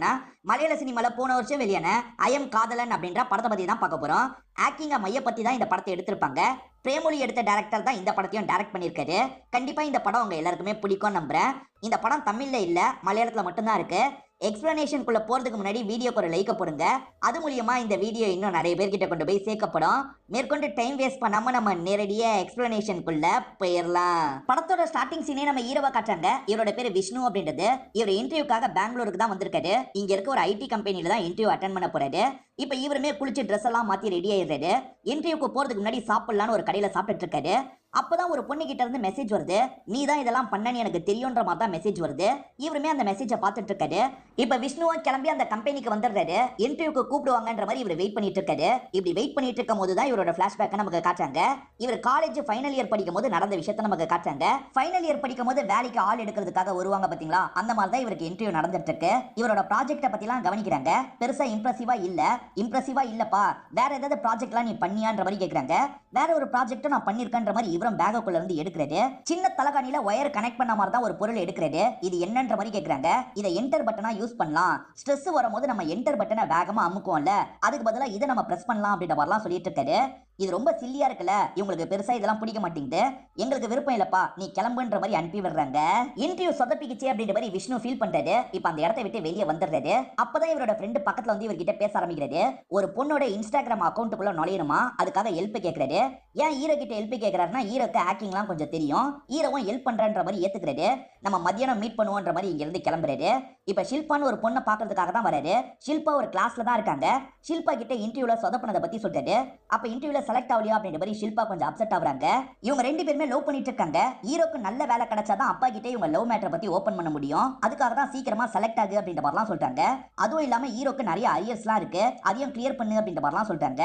இருக்குன்னா மலையாள சினிமால போன வருஷம் வெளியான ஐஎம் காதலன் அப்படின்ற படத்தை பத்தி தான் பார்க்க போறோம். ஆக்டிங்க மைய பத்தி தான் இந்த படத்தை எடுத்திருப்பாங்க. பிரேமொழி எடுத்த டேரக்டர் தான் இந்த படத்தையும் டைரக்ட் பண்ணியிருக்காரு. கண்டிப்பா இந்த படம் உங்க எல்லாருக்குமே பிடிக்கும் நம்புறேன். இந்த படம் தமிழ்ல இல்ல மலையாளத்துல மட்டும்தான் இருக்கு. எக்ஸ்பிளனேஷனுக்குள்ள போகிறதுக்கு முன்னாடி வீடியோக்கு ஒரு லைக்கை போடுங்க. அது மூலியமாக இந்த வீடியோ இன்னும் நிறைய பேர்கிட்ட கொண்டு போய் சேர்க்கப்படும். மேற்கொண்டு டைம் வேஸ்ட் பண்ணாமல் நம்ம நேரடியாக எக்ஸ்பிளனேஷனுக்குள்ள போயிடலாம் படத்தோட ஸ்டார்டிங் சீனே நம்ம ஹீரோவா காட்டுறாங்க. இவரோட பேர் விஷ்ணு அப்படின்றது. இவர் இன்டர்வியூக்காக பெங்களூருக்கு தான் வந்திருக்காரு. இங்கே இருக்க ஒரு ஐடி கம்பெனியில் தான் இன்டர்வியூ அட்டன் பண்ண போகிறாரு இப்போ இவருமே குளிச்சு ட்ரெஸ் எல்லாம் மாற்றி ரெடி ஆயிடுறாரு. இன்டர்வியூக்கு போகிறதுக்கு முன்னாடி சாப்பிட்லான்னு ஒரு கடையில் சாப்பிட்டுட்டு இருக்காரு. அப்பதான் ஒரு பொண்ணு கிட்ட இருந்து மெசேஜ் வருது. நீ தான் இதெல்லாம் பண்ணன்னு எனக்கு தெரியுன்ற மாதிரி தான் மெசேஜ் வருது. இவருமே அந்த மெசேஜை பார்த்துட்டு இருக்காரு. இப்ப விஷ்ணுவா கிளம்பி அந்த கம்பெனிக்கு வந்துடுறாரு. இன்டர்வியூக்கு கூப்பிடுவாங்கன்ற மாதிரி இவர் வெயிட் பண்ணிட்டு இருக்காரு. இப்படி வெயிட் பண்ணிட்டு இருக்கும் போது தான் இவரோட பிளாஷ்பேக்கை நமக்கு காட்டுறாங்க. இவர் காலேஜ் ஃபைனல் இயர் படிக்கும் போது நடந்த விஷயத்த நமக்கு காட்டுறாங்க. ஃபைனல் இயர் படிக்கும் போது வேலைக்கு ஆள் எடுக்கிறதுக்காக வருவாங்க பாத்தீங்களா? அந்த மாதிரி தான் இவருக்கு இன்டர்வியூ நடந்துட்டு இருக்கு. இவரோட ப்ராஜெக்ட்டை பத்திலாம் கவனிக்கிறாங்க. பெருசா இம்ப்ரெசிவா இல்ல. இம்ப்ரெசிவா இல்லப்பா. வேற ஏதாவது ப்ராஜெக்ட்லாம் நீ பண்ணியான்ற மாதிரி கேக்குறாங்க. வேற ஒரு ப்ராஜெக்ட்டும் நான் பண்ணிருக்கேன்ற மாதிரி இவரும் பேகுக்குள்ள இருந்து எடுக்கிறது. சின்ன தலகாணியில ஒயர் கனெக்ட் பண்ண மாதிரி தான் ஒரு பொருள் எடுக்கிறது. இது என்னன்ற மாதிரி கேக்குறாங்க. இதை என்டர் பட்டனா யூஸ் பண்ணலாம். ஸ்ட்ரெஸ் வரும்போது நம்ம என்டர் பட்டனை வேகமா அமுக்குவோம்ல. அதுக்கு பதிலாக இதை நம்ம பிரஸ் பண்ணலாம் அப்படின்ற மாதிரிலாம் சொல்லிட்டு இருக்காரு. இது ரொம்ப சில்லியா இருக்குல்ல? இவங்களுக்கு பெருசா இதெல்லாம் பிடிக்க மாட்டேங்குது. எங்களுக்கு விருப்பம் இல்லப்பா. நீ கிளம்புன்ற மாதிரி அனுப்பி விடுறாங்க. இன்டர்வியூ சொதப்பிக்கிச்சு அப்படின்ற மாதிரி விஷ்ணு ஃபீல் பண்றாரு. இப்ப அந்த இடத்த விட்டு வெளியே வந்துடுறாரு. அப்பதான் இவரோட ஃப்ரெண்டு பக்கத்துல வந்து இவர்கிட்ட பேச ஆரம்பிக்கிறாரு. ஒரு பொண்ணோட இன்ஸ்டாகிராம் அக்கௌண்ட்டுக்குள்ள நுழையணுமா? அதுக்காக ஹெல்ப் கேட்கறாரு ஏன் ஹீரோ கிட்ட ஹெல்ப் ஈரோக்கு ஹீரோக்கு ஆக்டிங்லாம் கொஞ்சம் தெரியும். ஹீரோவும் ஹெல்ப் பண்றன்ற மாதிரி ஏத்துக்கிறாரு. நம்ம மதியானம் மீட் பண்ணுவோன்ற மாதிரி இங்க இருந்து கிளம்புறாரு. இப்ப ஷில்பான்னு ஒரு பொண்ணை பாக்குறதுக்காக தான் வராரு. ஷில்பா ஒரு கிளாஸ்ல தான் இருக்காங்க. ஷில்பா கிட்ட இன்டர்வியூல சொதப்பினதை பத்தி சொல்றாரு. அப்ப இன்டர்வியூல செலக்ட் ஆகலையா அப்படின்ற மாதிரி ஷில்பா கொஞ்சம் அப்செட் ஆகுறாங்க. இவங்க ரெண்டு பேருமே லவ் பண்ணிட்டு இருக்காங்க. ஹீரோக்கு நல்ல வேலை கிடைச்சாதான் அப்பா கிட்டே இவங்க லவ் மேட்டரை பத்தி ஓபன் பண்ண முடியும். அதுக்காக தான் சீக்கிரமா செலக்ட் ஆகு அப்படின்ற மாதிரிலாம் சொல்றாங்க. அதுவும் இல்லாம ஹீரோக்கு நிறைய அரியர்ஸ்லாம் இருக்கு. அதையும் கிளியர் பண்ணு அப்படின்ற மாதிரிலாம் சொல்றாங்க.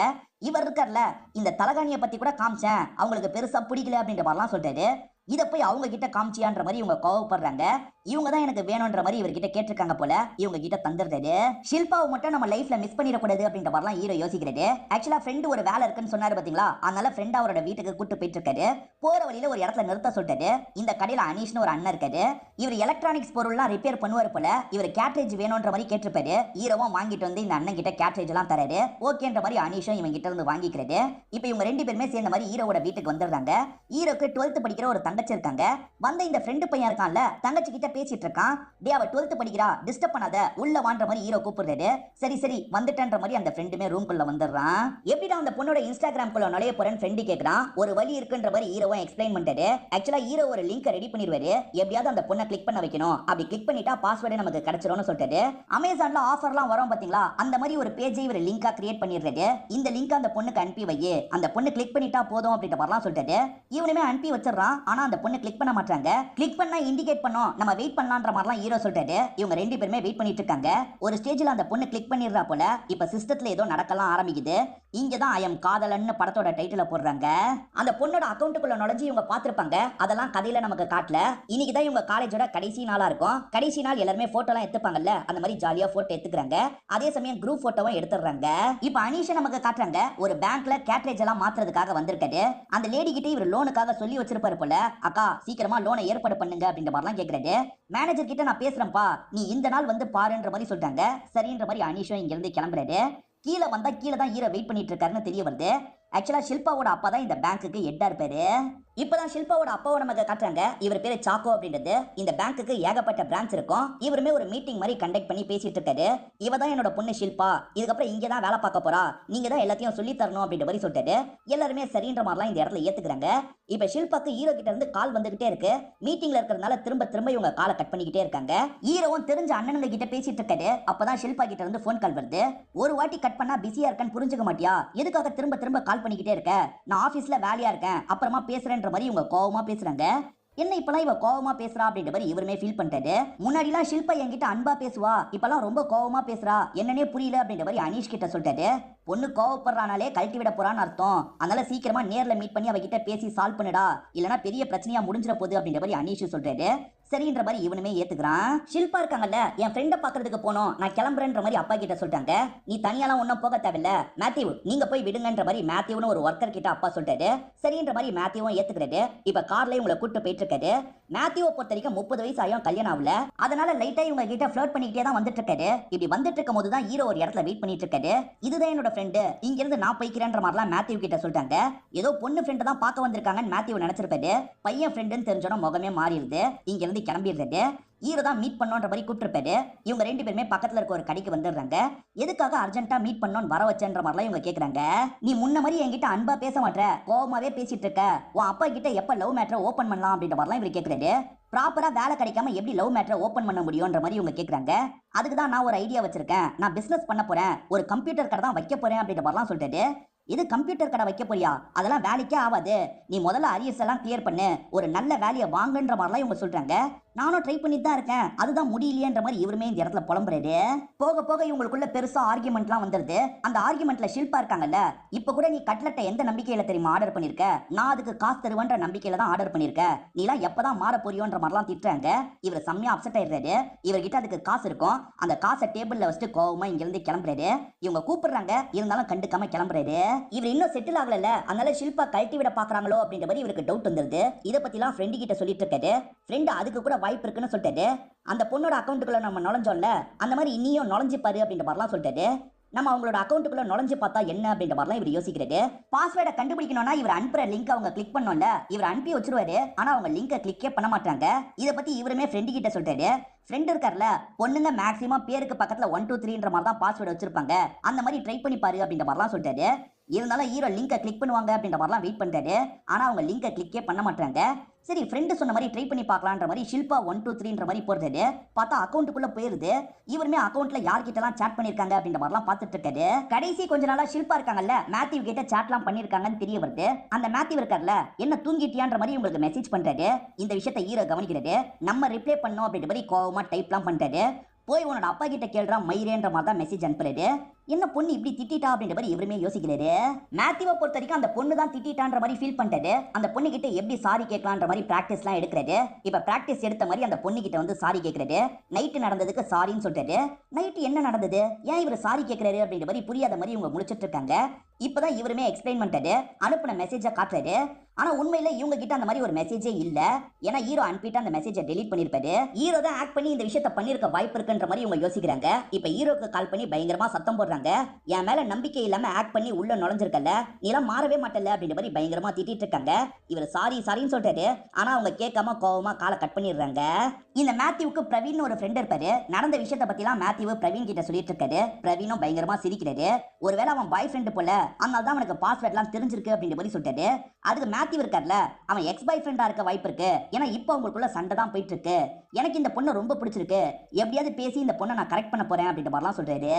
இவர் இருக்கார்ல இந்த தலகாணியை பத்தி கூட காமிச்சேன். அவங்களுக்கு பெருசா பிடிக்கல அப்படின்ற மாதிரிலாம் சொல்றாரு. இதை போய் அவங்க கிட்ட காமிச்சியான்ற மாதிரி இவங்க கோவப்படுறாங்க. இவங்க தான் எனக்கு வேணும்ன்ற மாதிரி இவர்கிட்ட கேட்டிருக்காங்க போல. இவங்க கிட்ட தந்துடுறாரு ஷில்பாவை மட்டும் நம்ம லைஃப்ல மிஸ் பண்ணிடக்கூடாது அப்படின்ற மாதிரிலாம் ஹீரோ யோசிக்கிறாரு ஆக்சுவலா ஃப்ரெண்டு ஒரு வேலை இருக்குன்னு சொன்னாரு பாத்தீங்களா? அதனால ஃப்ரெண்ட் அவரோட வீட்டுக்கு கூட்டு போயிட்டு இருக்காரு போற வழியில ஒரு இடத்துல நிறுத்த சொல்லிட்டாரு. இந்த கடையில அனீஷ்னு ஒரு அண்ணன் இருக்காரு. இவர் எலக்ட்ரானிக்ஸ் பொருள்லாம் ரிப்பேர் பண்ணுவார் போல. இவர் கேட்ரேஜ் வேணும்ன்ற மாதிரி கேட்டிருப்பாரு. ஹீரோவும் வாங்கிட்டு வந்து இந்த அண்ணன் கிட்ட கேட்ரேஜ் எல்லாம் தராரு. ஓகேன்ற மாதிரி அனீஷும் இவங்க கிட்ட இருந்து வாங்கிக்கிறது. இப்போ இவங்க ரெண்டு பேருமே சேர்ந்த மாதிரி ஹீரோவோட வீட்டுக்கு வந்துடுறாங்க. ஹீரோக்கு டுவெல்த் படிக்கிற ஒரு தங்கச்சி இருக்காங்க. வந்த இந்த ஃப்ரெண்டு பையன் இருக்கான்ல தங்கச்சி கிட்ட பேசிட்டு இருக்கான் டே அவ டுவெல்த் படிக்கிறா. டிஸ்டர்ப் பண்ணாத. உள்ள வான்ற மாதிரி ஹீரோ கூப்பிடுறாரு. சரி சரி வந்துட்டன்ற மாதிரி அந்த ஃப்ரெண்டுமே ரூம்குள்ள வந்துடுறான். எப்படிடா அந்த பொண்ணோட இன்ஸ்டாகிராம் குள்ள நுழைய போறேன்னு ஃப்ரெண்டு கேட்கறான் ஒரு வழி இருக்குன்ற மாதிரி ஹீரோவும் எக்ஸ்பிளைன் பண்றாரு ஆக்சுவலா ஹீரோ ஒரு லிங்க் ரெடி பண்ணிடுவாரு. எப்படியாவது அந்த பொண்ணை கிளிக் பண்ண வைக்கணும். அப்படி கிளிக் பண்ணிட்டா பாஸ்வேர்டே நமக்கு கிடைச்சிரும்னு சொல்லிட்டாரு. அமேசான்ல ஆஃபர்லாம் வரும் பாத்தீங்களா? அந்த மாதிரி ஒரு பேஜை இவர் லிங்கா கிரியேட் பண்ணிடுறாரு. இந்த லிங்க் அந்த பொண்ணுக்கு அனுப்பி வை அந்த பொண்ணு கிளிக் பண்ணிட்டா போதும் அப்படின்ற மாதிரிலாம் சொல்லிட்டாரு. இவனுமே அனுப்பி வச்சிடறான். ஆனா அந்த பொண்ணு கிளிக் பண்ண மாட்டாங்க கிளிக் பண்ணா இண்டிகேட் பண்ணோம். நம்ம வெயிட் பண்ணலான்ற மாதிரிலாம் ஹீரோ சொல்லிட்டாரு. இவங்க ரெண்டு பேருமே வெயிட் பண்ணிட்டு இருக்காங்க. ஒரு ஸ்டேஜ்ல அந்த பொண்ணு கிளிக் பண்ணிடுறா போல இப்ப சிஸ்டத்துல ஏதோ நடக்கலாம் ஆரம்பிக்குது. இங்க தான் ஐயம் காதலன்னு படத்தோட டைட்டில போடுறாங்க. அந்த பொண்ணோட அக்கௌண்ட்டுக்குள்ள நுழைஞ்சு இவங்க பார்த்திருப்பாங்க. அதெல்லாம் கதையில நமக்கு காட்டல. இன்னைக்கு தான் இவங்க காலேஜோட கடைசி நாளா இருக்கும். கடைசி நாள் எல்லாருமே போட்டோலாம் எடுத்துப்பாங்கல்ல அந்த மாதிரி ஜாலியா போட்டோ எடுத்துக்கிறாங்க. அதே சமயம் குரூப் போட்டோவும் எடுத்துடுறாங்க. இப்ப அனீஷை நமக்கு காட்டுறாங்க. ஒரு பேங்க்ல கேட்ரேஜ் எல்லாம் மாத்துறதுக்காக வந்திருக்காரு. அந்த லேடி கிட்ட இவர் லோனுக்காக சொல்லி வச்சிருப்பாரு போல அக்கா சீக்கிரமா லோனை ஏற்பாடு பண்ணுங்க அப்படின்ற மாதிரிலாம் கேக்குறாரு. மேனேஜர் கிட்ட நான் பேசுறேன்ப்பா. நீ இந்த நாள் வந்து பாருன்ற மாதிரி சொல்லிட்டாங்க. சரின்ற மாதிரி அனீஷும் இங்க இருந்து கிளம்புறாரு. கீழே வந்தா கீழே தான் ஹீரோ வெயிட் பண்ணிட்டு இருக்காருன்னு தெரிய வருது. ஆக்சுவலா ஷில்பாவோட அப்பா தான் இந்த பேங்க்குக்கு ஹெட்டா இருப்பாரு. இப்பதான் ஷில்பாவோட அப்பாவை நமக்கு காட்டுறாங்க. இவர் பேரு சாக்கோ அப்படின்றது. இந்த பேங்க்குக்கு ஏகப்பட்ட பிரான்ச் இருக்கும். இவருமே ஒரு மீட்டிங் மாதிரி கண்டக்ட் பண்ணி பேசிட்டு இருக்காரு. இவ தான் என்னோட பொண்ணு ஷில்பா. இதுக்கப்புறம் இங்க தான் வேலை பார்க்க போறா. நீங்க தான் எல்லாத்தையும் சொல்லி தரணும் அப்படின்ற மாதிரி சொல்லிட்டாரு. எல்லாருமே சரின்ற மாதிரிலாம் இந்த இடத்துல ஏத்துக்கிறாங்க. இப்ப ஷில்பாக்கு ஹீரோ கிட்ட இருந்து கால் வந்துகிட்டே இருக்கு. மீட்டிங்ல இருக்கிறதுனால திரும்ப திரும்ப இவங்க காலை கட் பண்ணிக்கிட்டே இருக்காங்க. ஹீரோவும் தெரிஞ்ச அண்ணனுங்க கிட்ட பேசிட்டு இருக்காரு. அப்பதான் ஷில்பா கிட்ட இருந்து ஃபோன் கால் வருது. ஒரு வாட்டி கட் பண்ணா பிஸியா இருக்கேன்னு புரிஞ்சுக்க மாட்டியா? எதுக்காக திரும்ப திரும்ப கால் பண்ணிக்கிட்டே இருக்க? நான் ஆபீஸ்ல வேலையா இருக்கேன். அப்புறமா பேசுறேன்ற மாதிரி இவங்க கோவமா பேசுறாங்க. என்ன இப்பெல்லாம் இவ கோவமா பேசுறா அப்படின்ற மாதிரி இவருமே ஃபீல் பண்ணிட்டாரு. முன்னாடிலாம் ஷில்பா என்கிட்ட அன்பா பேசுவா இப்பெல்லாம் ரொம்ப கோவமா பேசுறா. என்னன்னே புரியல அப்படின்ற மாதிரி அனீஷ் கிட்ட சொல்லிட்டாரு. பொண்ணு கோவப்படுறானாலே கழட்டி விட போறான்னு அர்த்தம். அதனால சீக்கிரமா நேர்ல மீட் பண்ணி அவகிட்ட பேசி சால்வ் பண்ணுடா. இல்லனா பெரிய பிரச்சனையா முடிஞ்சிட போகுது அப்படின்ற மாதிரி அனீஷ் சொல்றாரு. சரின்ற மாதிரி இவனுமே ஏத்துக்கிறான். ஷில்பா இருக்காங்கல்ல என் ஃப்ரெண்டை பாக்குறதுக்கு போனோம். நான் கிளம்புறேன்ற மாதிரி அப்பா கிட்ட சொல்லிட்டாங்க. நீ தனியாலாம் ஒன்றும் போக தேவையில்ல. மேத்யூ நீங்க போய் விடுங்கன்ற மாதிரி மேத்யூன்னு ஒரு ஒர்க்கர் கிட்ட அப்பா சொல்லிட்டாரு. சரின்ற மாதிரி மேத்யூவும் ஏத்துக்கிறாரு. இப்ப கார்லயும் உங்களை கூட்டு போயிட்டு இருக்காரு மேத்யூவை பொறுத்த வரைக்கும் முப்பது வயசு ஆயும் கல்யாணம் ஆகல. அதனால லைட்டா இவங்க கிட்ட ஃபிளோட் பண்ணிக்கிட்டே தான் வந்துட்டு இருக்காரு இப்படி வந்துட்டு இருக்கும் போது தான் ஹீரோ ஒரு இடத்துல வெயிட் பண்ணிட்டு இருக்காரு இதுதான் என்னோட ஃப்ரெண்டு இங்க இருந்து நான் போய்க்கிறேன்ற மாதிரிலாம் மேத்யூ கிட்ட சொல்லிட்டாங்க. ஏதோ பொண்ணு ஃப்ரெண்டு தான் பார்க்க வந்திருக்காங்கன்னு மேத்யூ நினைச்சிருப்பாரு. பையன் ஃப்ரெண்டுன்னு தெரிஞ்சோட முகமே மாறிடுது. இங்க இருந்து கிளம்பிடுறது ஈர தான் மீட் பண்ணோன்ற மாதிரி கூப்பிட்டுருப்பாரு. இவங்க ரெண்டு பேருமே பக்கத்துல இருக்க ஒரு கடைக்கு வந்துடுறாங்க. எதுக்காக அர்ஜென்ட்டா மீட் பண்ணோன்னு வர வச்சேன்ற மாதிரிலாம் இவங்க கேக்குறாங்க. நீ முன்ன மாதிரி என்கிட்ட அன்பா பேச மாட்டேற கோவமாவே பேசிட்டு இருக்க. உன் அப்பா கிட்ட எப்ப லவ் மேட்டரை ஓபன் பண்ணலாம் அப்படின்ற மாதிரிலாம் இவர் கேக்குறாரு. ப்ராப்பரா வேலை கிடைக்காம எப்படி லவ் மேட்டரை ஓபன் பண்ண முடியும்ன்ற மாதிரி இவங்க கேக்குறாங்க. அதுக்கு தான் நான் ஒரு ஐடியா வச்சிருக்கேன். நான் பிசினஸ் பண்ண போறேன். ஒரு கம்ப்யூட்டர் கடை தான் வைக்க போறேன் அப்படின்ற மாதிரிலாம் சொல்லிட்டு இது கம்ப்யூட்டர் கடை வைக்க போறியா? அதெல்லாம் வேலைக்கே ஆகாது நீ முதல்ல அரியர்ஸ் எல்லாம் கிளியர் பண்ணு. ஒரு நல்ல வேலையை வாங்குன்ற மாதிரிலாம் இவங்க சொல்றாங்க. நானும் ட்ரை பண்ணிட்டு தான் இருக்கேன். அதுதான் முடியலையேன்ற மாதிரி இவருமே இந்த இடத்துல புலம்புறாரு. போக போக இவங்களுக்குள்ள பெருசா ஆர்குமெண்ட்லாம் வந்துருது. அந்த ஆர்குமெண்ட்ல ஷில்பா இருக்காங்கல்ல இப்ப கூட நீ கட்லெட்டை எந்த நம்பிக்கையில தெரியுமா ஆர்டர் பண்ணிருக்க? நான் அதுக்கு காசு தருவேன்ற நம்பிக்கையில தான் ஆர்டர் பண்ணிருக்க. நீலாம் எப்பதான் மாற போறியோன்ற மாதிரிலாம் திட்டுறாங்க. இவர் செம்மையா அப்செட் ஆயிடுறாரு. இவர்கிட்ட அதுக்கு காசு இருக்கும். அந்த காசை டேபிள்ல வச்சுட்டு கோவமா இங்க இருந்து கிளம்புறாரு. இவங்க கூப்பிடுறாங்க. இருந்தாலும் கண்டுக்காம கிளம்புறாரு. இவர் இன்னும் செட்டில் ஆகல அதனால ஷில்பா கழட்டி விட பாக்குறாங்களோ அப்படின்ற மாதிரி இவருக்கு டவுட் வந்துருது. இதை பத்திலாம் ஃப்ரெண்டு கிட்ட சொல்லிட்டு இருக்காரு. ஃப்ரெண்டு அதுக்கு கூட வாய்ப்பு இருக்குன்னு சொல்லிட்டாரு. அந்த பொண்ணோட அக்கௌண்ட்டுக்குள்ள நம்ம நுழைஞ்சோம்ல அந்த மாதிரி இனியும் நுழைஞ்சு பாரு அப்படின்ற மாதிரிலாம் சொல்லிட்டாரு. நம்ம அவங்களோட அக்கௌண்ட்டுக்குள்ள நுழைஞ்சு பார்த்தா என்ன அப்படின்ற மாதிரிலாம் இவர் யோசிக்கிறாரு. பாஸ்வேர்டை கண்டுபிடிக்கணும்னா இவர் அனுப்புற லிங்க் அவங்க கிளிக் பண்ணோம்ல இவர் அனுப்பி வச்சிருவாரு. ஆனா அவங்க லிங்கை கிளிக்கே பண்ண மாட்டாங்க இதை பத்தி இவருமே ஃப்ரெண்டு கிட்ட சொல்றாரு ஃப்ரெண்ட் இருக்கார்ல பொண்ணுங்க மேக்ஸிமம் பேருக்கு பக்கத்துல ஒன் டூ த்ரீன்ற மாதிரி தான் பாஸ்வேர்டு வச்சிருப்பாங்க. அந்த மாதிரி ட்ரை பண்ணி பாரு அப்படின்ற மாதிரிலாம் சொல்லிட்டாரு. இருந்தாலும் ஹீரோ லிங்கை கிளிக் பண்ணுவாங்க அப்படின்ற மாதிரிலாம் வெயிட் பண்ணுறாரு ஆனால் அவங்க லிங்கை கிளிக்கே பண்ண மாட்டாங்க சரி ஃப்ரெண்டு சொன்ன மாதிரி ட்ரை பண்ணி பார்க்கலான்ற மாதிரி ஷில்பா ஒன் டூ த்ரீன்ற மாதிரி போடுறாரு. பார்த்தா அக்கௌண்ட்டுக்குள்ள போயிருது. இவருமே அக்கௌண்ட்ல யார்கிட்டலாம் சேட் பண்ணியிருக்காங்க அப்படின்ற மாதிரிலாம் பார்த்துட்டு இருக்காரு. கடைசி கொஞ்ச நாளா ஷில்பா இருக்காங்கல்ல மேத்யூ கிட்ட சேட்லாம் பண்ணியிருக்காங்கன்னு தெரிய வருது. அந்த மேத்யூ இருக்கார்ல என்ன தூங்கிட்டியான்ற மாதிரி உங்களுக்கு மெசேஜ் பண்றாரு. இந்த விஷயத்த ஹீரோ கவனிக்கிறாரு. நம்ம ரிப்ளை பண்ணோம் அப்படின்ற மாதிரி கோவமா டைப்லாம் பண்றாரு. போய் உன்னோட அப்பா கிட்ட கேள்றான் மயிரேன்ற மாதிரி தான் மெசேஜ் அனுப்புறாரு. என்ன பொண்ணு இப்படி திட்டிட்டா அப்படின்ற மாதிரி இவருமே யோசிக்கிறாரு. மேத்யூவை பொறுத்த வரைக்கும் அந்த பொண்ணு தான் திட்டிட்டான்ற மாதிரி ஃபீல் பண்றாரு. அந்த பொண்ணு கிட்ட எப்படி சாரி கேட்கலான்ற மாதிரி பிராக்டிஸ்லாம் எடுக்கிறாரு. இப்ப பிராக்டிஸ் எடுத்த மாதிரி அந்த பொண்ணு கிட்ட வந்து சாரி கேட்கிறாரு. நைட்டு நடந்ததுக்கு சாரின்னு சொல்றாரு. நைட்டு என்ன நடந்தது? ஏன் இவர் சாரி கேட்கறாரு அப்படின்ற மாதிரி புரியாத மாதிரி இவங்க முடிச்சிட்டு இருக்காங்க. இப்பதான் இவருமே எக்ஸ்பிளைன் பண்ணிட்டாரு அனுப்பின மெசேஜை காட்டுறாரு. ஆனா உண்மையில இவங்க கிட்ட அந்த மாதிரி ஒரு மெசேஜே இல்ல. ஏன்னா ஹீரோ அனுப்பிட்டு அந்த மெசேஜை டெலீட் பண்ணிருப்பாரு. ஹீரோ தான் ஆக்ட் பண்ணி இந்த விஷயத்த பண்ணிருக்க வாய்ப்பு இருக்குன்ற மாதிரி இவங்க யோசிக்கிறாங்க. இப்ப ஹீரோக்கு கால் பண்ணி பயங்கரமா சத்தம் போடுறாங்க. என் மேல நம்பிக்கை இல்லாம ஆக்ட் பண்ணி உள்ள நுழைஞ்சிருக்கல. நீலாம் மாறவே மாட்டல அப்படின்ற மாதிரி பயங்கரமா திட்டிட்டு இருக்காங்க இவர் சாரி சாரின்னு சொல்றாரு ஆனா அவங்க கேட்காம கோவமா காலை கட் பண்ணிடுறாங்க. இந்த மேத்யூவுக்கு பிரவீன் ஒரு ஃப்ரெண்ட் இருப்பாரு. நடந்த விஷயத்த பற்றிலாம் மேத்யூ பிரவீன் கிட்ட சொல்லிட்டு இருக்காரு பிரவீனும் பயங்கரமா சிரிக்கிறாரு. ஒருவேளை அவன் பாய் ஃப்ரெண்டு போல அதனால தான் அவனுக்கு பாஸ்வேர்ட்லாம் தெரிஞ்சிருக்கு அப்படின்ற மாதிரி சொல்லிட்டாரு. அதுக்கு மேத்யூ இருக்கார்ல அவன் எக்ஸ் பாய் ஃப்ரெண்டாக இருக்க வாய்ப்பு இருக்கு. ஏன்னா இப்போ அவங்களுக்குள்ள சண்டை தான் போயிட்டு இருக்கு எனக்கு இந்த பொண்ணை ரொம்ப பிடிச்சிருக்கு. எப்படியாவது பேசி இந்த பொண்ணை நான் கரெக்ட் பண்ண போறேன் அப்படின்ற மாதிரிலாம் சொல்றாரு.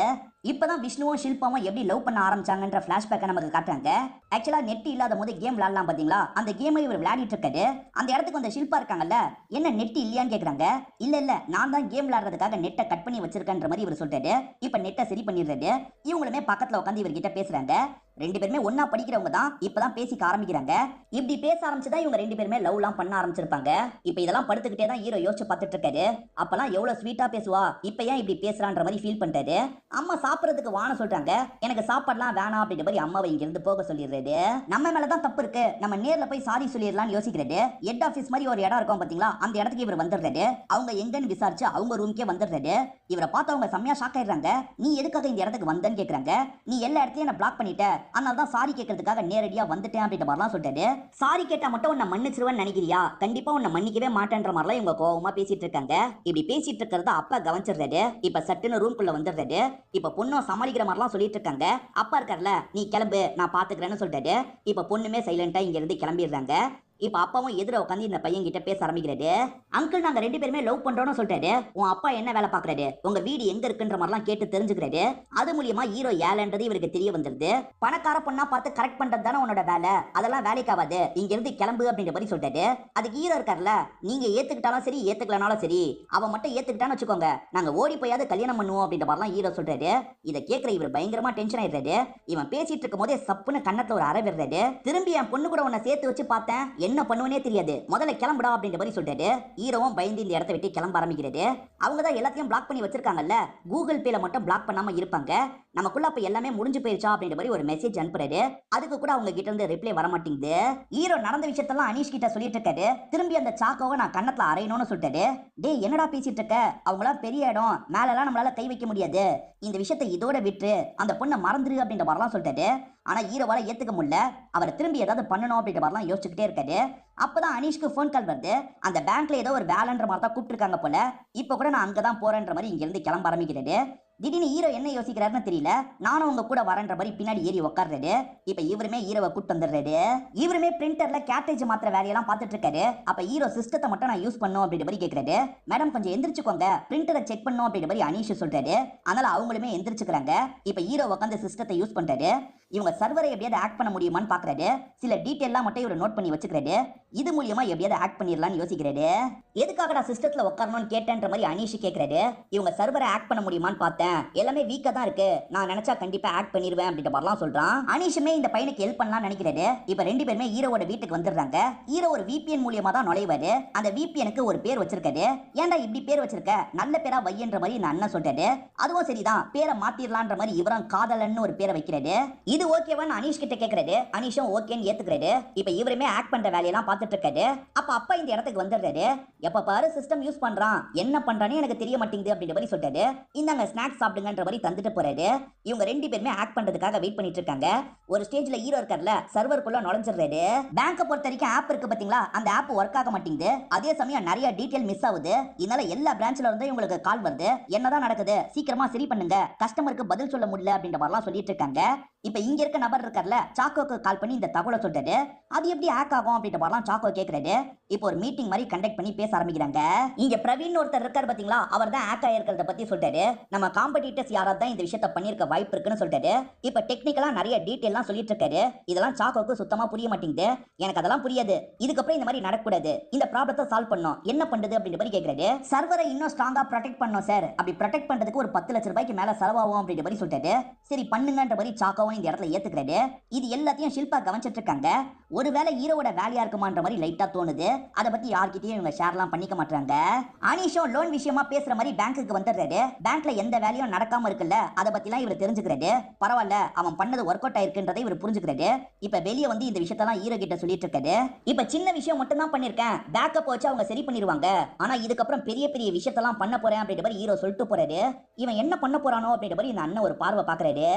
இப்போதான் விஷ்ணுவும் ஷில்பாவும் எப்படி லவ் பண்ண ஆரம்பிச்சாங்கன்ற பிளாஷ்பேக்கை நமக்கு காட்டுறாங்க. ஆக்சுவலாக நெட் இல்லாத போது கேம் விளையாடலாம் பார்த்தீங்களா அந்த கேமை இவர் விளையாடிட்டு இருக்காரு. அந்த இடத்துக்கு வந்த ஷில்பா இருக்காங்கல்ல என்ன நெட் இல்லையான்னு கேட்குறாங்க இல்லை இல்லை நான் தான் கேம் விளையாடுறதுக்காக நெட்டை கட் பண்ணி வச்சிருக்கேன்ற மாதிரி இவர் சொல்றாரு. இப்போ நெட்டை சரி பண்ணிடுறாரு. இவங்களுமே பக்கத்தில் உட்காந்து இவர்கிட்ட பேசுறாங்க. ரெண்டு பேருமே ஒன்னா படிக்கிறவங்க தான் இப்பதான் பேசிக்க ஆரம்பிக்கிறாங்க. இப்படி பேச ஆரம்பிச்சுதான் இவங்க ரெண்டு பேருமே லவ்லாம் பண்ண ஆரம்பிச்சிருப்பாங்க. இப்ப இதெல்லாம் படுத்துக்கிட்டே தான் ஹீரோ யோசிச்சு பார்த்துட்டு இருக்காரு அப்பெல்லாம் எவ்வளவு ஸ்வீட்டா பேசுவா? இப்ப ஏன் இப்படி பேசுறான்ற மாதிரி ஃபீல் பண்ணிட்டாரு அம்மா சாப்பிடறதுக்கு வான சொல்றாங்க. எனக்கு சாப்பாடுலாம் வேணாம் அப்படின்ற மாதிரி அம்மாவை இங்க இருந்து போக சொல்லிடுறாரு நம்ம மேலதான் தப்பு இருக்கு. நம்ம நேர்ல போய் சாரி சொல்லிடலாம்னு யோசிக்கிறாரு ஹெட் ஆபீஸ் மாதிரி ஒரு இடம் இருக்கும் பாத்தீங்களா? அந்த இடத்துக்கு இவர் வந்துடுறாரு. அவங்க எங்கன்னு விசாரிச்சு அவங்க ரூம்க்கே வந்துடுறாரு. இவரை பார்த்து அவங்க செம்மையா ஷாக் ஆயிடுறாங்க. நீ எதுக்காக இந்த இடத்துக்கு வந்தேன்னு கேக்குறாங்க. நீ எல்லா இடத்தையும் என்ன பிளாக் பண்ணிட்ட. அதனால தான் சாரி கேட்கறதுக்காக நேரடியா வந்துட்டேன் அப்படின்ற மாதிரிலாம் சொல்லிட்டு சாரி கேட்டா மட்டும் உன்னை மன்னிச்சிருவேன்னு நினைக்கிறியா? கண்டிப்பா உன்னை மன்னிக்கவே மாட்டேன்ற மாதிரிலாம் இவங்க கோவமா பேசிட்டு இருக்காங்க. இப்படி பேசிட்டு இருக்கிறத அப்பா கவனிச்சிடுறாரு. இப்ப சட்டுன்னு ரூம்குள்ள வந்துடுறாரு. இப்ப பொண்ணும் சமாளிக்கிற மாதிரிலாம் சொல்லிட்டு இருக்காங்க. அப்பா இருக்கார்ல நீ கிளம்பு நான் பாத்துக்கிறேன்னு சொல்லிட்டாரு. இப்ப பொண்ணுமே சைலண்டா இங்க இருந்து கிளம்பிடுறாங்க. இப்ப அப்பாவும் எதிர உட்காந்து இந்த பையன் கிட்ட பேச ஆரம்பிக்கிறாரு. அங்கிள் நாங்க ரெண்டு பேருமே லவ் பண்றோம்னு சொல்றாரு. உன் அப்பா என்ன வேலை பாக்குறாரு? உங்க வீடு எங்க இருக்குன்ற மாதிரிலாம் கேட்டு தெரிஞ்சுக்கிறாரு. அது மூலியமா ஹீரோ ஏலன்றது இவருக்கு தெரிய வந்துருது. பணக்கார பொண்ணா பார்த்து கரெக்ட் பண்றது தானே உன்னோட வேலை. அதெல்லாம் வேலைக்கு ஆகாது. இங்க இருந்து கிளம்பு அப்படின்ற மாதிரி சொல்றாரு. அதுக்கு ஹீரோ இருக்கார்ல நீங்க ஏத்துக்கிட்டாலும் சரி ஏத்துக்கலனாலும் சரி அவன் மட்டும் ஏத்துக்கிட்டான்னு வச்சுக்கோங்க. நாங்க ஓடி போயாவது கல்யாணம் பண்ணுவோம் அப்படின்ற மாதிரிலாம் ஹீரோ சொல்றாரு. இதை கேட்கிற இவர் பயங்கரமா டென்ஷன் ஆயிடுறாரு. இவன் பேசிட்டு இருக்கும் போதே சப்புன்னு கண்ணத்துல ஒரு அறவிடுறாரு திரும்பி என் பொண்ணு கூட உன்னை சேர்த்து வச்சு பார்த்தேன். என்ன பண்ணுவனே தெரியாது. முதல்ல கிளம்புடா அப்படின்ற மாதிரி சொல்லிட்டு ஹீரோவும் பயந்து இந்த இடத்த விட்டு கிளம்ப ஆரம்பிக்கிறது அவங்க தான் எல்லாத்தையும் பிளாக் பண்ணி வச்சிருக்காங்கல்ல? கூகுள் பேல மட்டும் பிளாக் பண்ணாம இருப்பாங்க. நமக்குள்ள அப்ப எல்லாமே முடிஞ்சு போயிருச்சா அப்படின்ற மாதிரி ஒரு மெசேஜ் அனுப்புறாரு. அதுக்கு கூட அவங்க கிட்ட இருந்து ரிப்ளை வர மாட்டேங்குது ஹீரோ நடந்த விஷயத்தெல்லாம் அனீஷ் கிட்ட சொல்லிட்டு இருக்காரு. திரும்பி அந்த சாக்கோவை நான் கண்ணத்துல அரையணும்னு சொல்லிட்டாரு. டேய் என்னடா பேசிட்டு இருக்க? அவங்களாம் பெரிய இடம். மேலலாம் நம்மளால கை வைக்க முடியாது. இந்த விஷயத்தை இதோட விட்டு அந்த பொண்ணை மறந்துரு அப்படின்ற மாதிரிலாம் சொல்லிட்டாரு. ஆனால் ஹீரோவால் ஏற்றுக்க முடியல. அவர் திரும்பி ஏதாவது பண்ணணும் அப்படின்ற மாதிரிலாம் யோசிச்சுக்கிட்டே இருக்காரு. அப்பதான் அனீஷ்க்கு ஃபோன் கால் வருது. அந்த பேங்க்ல ஏதோ ஒரு வேலைன்ற மாதிரி தான் கூப்பிட்டுருக்காங்க போல. இப்போ கூட நான் அங்கே தான் போறேன்ற மாதிரி இங்கேருந்து கிளம்ப ஆரம்பிக்கிறாரு திடீர்னு ஹீரோ என்ன யோசிக்கிறாருன்னு தெரியல. நானும் உங்க கூட வரேன்ற மாதிரி பின்னாடி ஏறி உட்கார்றாரு இப்ப இவருமே ஹீரோவை கூட்டு வந்துடுறாரு இவருமே பிரிண்டர்ல கேட்டேஜ் மாத்திர வேலையெல்லாம் பார்த்துட்டு இருக்காரு அப்ப ஹீரோ சிஸ்டத்தை மட்டும் நான் யூஸ் பண்ணும் அப்படின்ற மாதிரி கேட்கறாரு மேடம் கொஞ்சம் எந்திரிச்சுக்கோங்க. பிரிண்டரை செக் பண்ணும் அப்படின்ற மாதிரி அனீஷ் சொல்றாரு. அதனால அவங்களுமே எந்திரிச்சுக்கிறாங்க. இப்ப ஹீரோ உட்காந்து சிஸ்டத்தை யூஸ் பண்றாரு. இவங்க சர்வரை எப்படியாவது ஆக்ட் பண்ண முடியுமான்னு பாக்குறாரு. சில டீட்டெயிலாம் மட்டும் இவர் நோட் பண்ணி வச்சுக்கிறாரு. இது மூலியமா எப்படியாவது ஆக்ட் பண்ணிடலாம்னு யோசிக்கிறாரு. எதுக்காக நான் சிஸ்டத்துல உட்காரணும்னு கேட்டேன்ற மாதிரி அனீஷ் கேட்கறாரு இவங்க சர்வரை ஆக்ட் பண்ண முடியுமான்னு பார்த்தேன். எல்லாமே வீக்கா தான் இருக்கு. நான் நினைச்சா கண்டிப்பா ஆக்ட் பண்ணிடுவேன் அப்படின்ற மாதிரிலாம் சொல்றான். அனீஷுமே இந்த பையனுக்கு ஹெல்ப் பண்ணலாம்னு நினைக்கிறாரு. இப்ப ரெண்டு பேருமே ஹீரோவோட வீட்டுக்கு வந்துடுறாங்க. ஹீரோ ஒரு விபிஎன் மூலியமா தான் நுழைவாரு. அந்த விபிஎனுக்கு ஒரு பேர் வச்சிருக்காரு. ஏன்டா இப்படி பேர் வச்சிருக்க? நல்ல பேரா வையன்ற மாதிரி நான் அண்ணன் சொல்றாரு. அதுவும் சரிதான். பேரை மாத்திரலான்ற மாதிரி இவரம் காதலன்னு ஒரு பேரை வைக்கிறாரு. இது ஓகேவான்னு அனீஷ் கிட்ட கேக்குறாரு. அனீஷும் ஓகேன்னு ஏத்துக்கிறது இப்ப இவருமே ஆக்ட் பண்ற வேலையெல்லாம் பார்த்துட்டு இருக்காரு அப்ப அப்பா இந்த இடத்துக்கு வந்துடுறாரு. எப்ப பாரு சிஸ்டம் யூஸ் பண்றான். என்ன பண்றானே எனக்கு தெரிய மாட்டேங்குது அப்படின்ற மாதிரி சொல்றாரு. இந்தாங்க ஸ்நாக்ஸ் சாப்பிடுங்கன்ற மாதிரி தந்துட்டு போறாரு. இவங்க ரெண்டு பேருமே ஆக்ட் பண்றதுக்காக வெயிட் பண்ணிட்டு இருக்காங்க. ஒரு ஸ்டேஜ்ல ஹீரோ இருக்கார்ல சர்வருக்குள்ள நுழைஞ்சிடுறாரு. பேங்க பொறுத்த வரைக்கும் ஆப் இருக்கு பாத்தீங்களா? அந்த ஆப் ஒர்க் ஆக மாட்டேங்குது. அதே சமயம் நிறைய டீடைல் மிஸ் ஆகுது. இதனால எல்லா பிரான்ச்ல இருந்தும் இவங்களுக்கு கால் வருது. என்னதான் நடக்குது? சீக்கிரமா சரி பண்ணுங்க. கஸ்டமருக்கு பதில் சொல்ல முடியல அப்படின்ற மாதிரிலாம் சொல்லிட்டு இருக்காங்க. இப்ப இங்க இருக்க நபர் இருக்கார்ல சாக்கோக்கு கால் பண்ணி இந்த தகவலை சொல்றாரு. அது எப்படி ஹேக் ஆகும் அப்படின்ற மாதிரிலாம் சாக்கோ கேக்குறாரு. இப்போ ஒரு மீட்டிங் மாதிரி கண்டக்ட் பண்ணி பேச ஆரம்பிக்கிறாங்க. இங்க பிரவீன் ஒருத்தர் இருக்காரு பாத்தீங்களா? அவர் தான் ஹேக் ஆயிருக்கிறத பத்தி சொல்றாரு. நம்ம காம்படிட்டர்ஸ் யாராவது தான் இந்த விஷயத்த பண்ணிருக்க வாய்ப்பு இருக்குன்னு சொல்றாரு. இப்ப டெக்னிக்கலா நிறைய டீட்டெயிலாம் சொல்லிட்டு இருக்காரு. இதெல்லாம் சாக்கோக்கு சுத்தமா புரிய மாட்டேங்குது. எனக்கு அதெல்லாம் புரியாது. இதுக்கப்புறம் இந்த மாதிரி நடக்கக்கூடாது. இந்த ப்ராப்ளத்தை சால்வ் பண்ணோம். என்ன பண்றது அப்படின்ற மாதிரி கேக்குறாரு. சர்வரை இன்னும் ஸ்ட்ராங்கா ப்ரொடெக்ட் பண்ணோம் சார் அப்படி ப்ரொடெக்ட் பண்றதுக்கு ஒரு பத்து லட்ச ரூபாய்க்கு மேல செலவாகும் அப்படின்ற மாதிரி சொல்றாரு. சரி பண்ணுங்கன்ற மாதிரி சாக்கோவும் இந்த இடத்துல ஏத்துக்கிறாரு இது எல்லாத்தையும் ஷில்பா கவனிச்சிட்டு இருக்காங்க ஒருவேளை ஹீரோவோட வேலையா இருக்குமான்ற மாதிரி லைட்டா தோணுது. அதை பத்தி யார்கிட்டயும் இவங்க ஷேர்லாம் பண்ணிக்க மாட்டாங்க அனீஷும் லோன் விஷயமா பேசுற மாதிரி பேங்க்குக்கு வந்துடுறாரு பேங்க்ல எந்த வேலையும் நடக்காம இருக்குல்ல அதை பத்திலாம் இவர் தெரிஞ்சுக்கிறாரு பரவாயில்ல அவன் பண்ணது ஒர்க் அவுட் ஆயிருக்குன்றதை இவர் புரிஞ்சுக்கிறாரு இப்ப வெளியே வந்து இந்த விஷயத்தெல்லாம் ஹீரோ கிட்ட சொல்லிட்டு இருக்காரு இப்ப சின்ன விஷயம் மட்டும் தான் பண்ணிருக்கேன். பேக்கப் வச்சு அவங்க சரி பண்ணிடுவாங்க ஆனா இதுக்கப்புறம் பெரிய பெரிய விஷயத்தெல்லாம் பண்ண போறேன் அப்படின்ற மாதிரி ஹீரோ சொல்லிட்டு போறாரு. இவன் என்ன பண்ண போறானோ அப்படின்ற மாதிரி இந்த அண்ணன் ஒரு பார்வை பாக்குறாரு.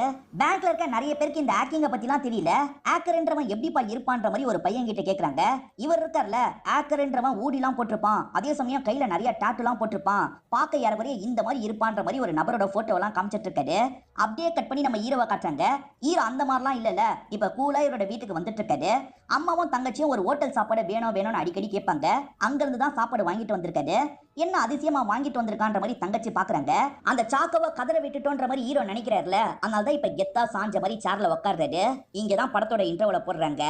பேங்க்ல இருக்க நிறைய பேர் பேருக்கு இந்த ஹேக்கிங்க பத்திலாம் தெரியல. ஆக்கர்ன்றவன் எப்படிப்பா இருப்பான்ற மாதிரி ஒரு பையன் கிட்ட கேக்குறாங்க. இவர் இருக்கார்ல ஆக்கர்ன்றவன் ஊடிலாம் போட்டிருப்பான். அதே சமயம் கையில நிறைய டாட்டுலாம் போட்டிருப்பான். பார்க்க யாரவரையே இந்த மாதிரி இருப்பான்ற மாதிரி ஒரு நபரோட போட்டோலாம் காமிச்சிட்டு இருக்காரு. அப்படியே கட் பண்ணி நம்ம ஈரவை காட்டுறாங்க. ஈரோ அந்த மாதிரிலாம் இல்லைல்ல. இப்போ கூலாக இவரோட வீட்டுக்கு வந்துட்டு இருக்காரு அம்மாவும் தங்கச்சியும் ஒரு ஹோட்டல் சாப்பாடு வேணும் வேணும்னு அடிக்கடி கேட்பாங்க. அங்கிருந்து தான் சாப்பாடு வாங்கிட்டு வந்திருக்காரு. என்ன அதிசயமா வாங்கிட்டு வந்திருக்கான்ற மாதிரி தங்கச்சி பாக்குறாங்க. அந்த சாக்கோவை கதற விட்டுட்டோன்ற மாதிரி ஹீரோ நினைக்கிறாருல. அதனால தான் இப்ப கெத்தா சாஞ்ச மாதிரி சேர்ல உட்கார்றாரு இங்க தான் படத்தோட இன்டர்வல போடுறாங்க.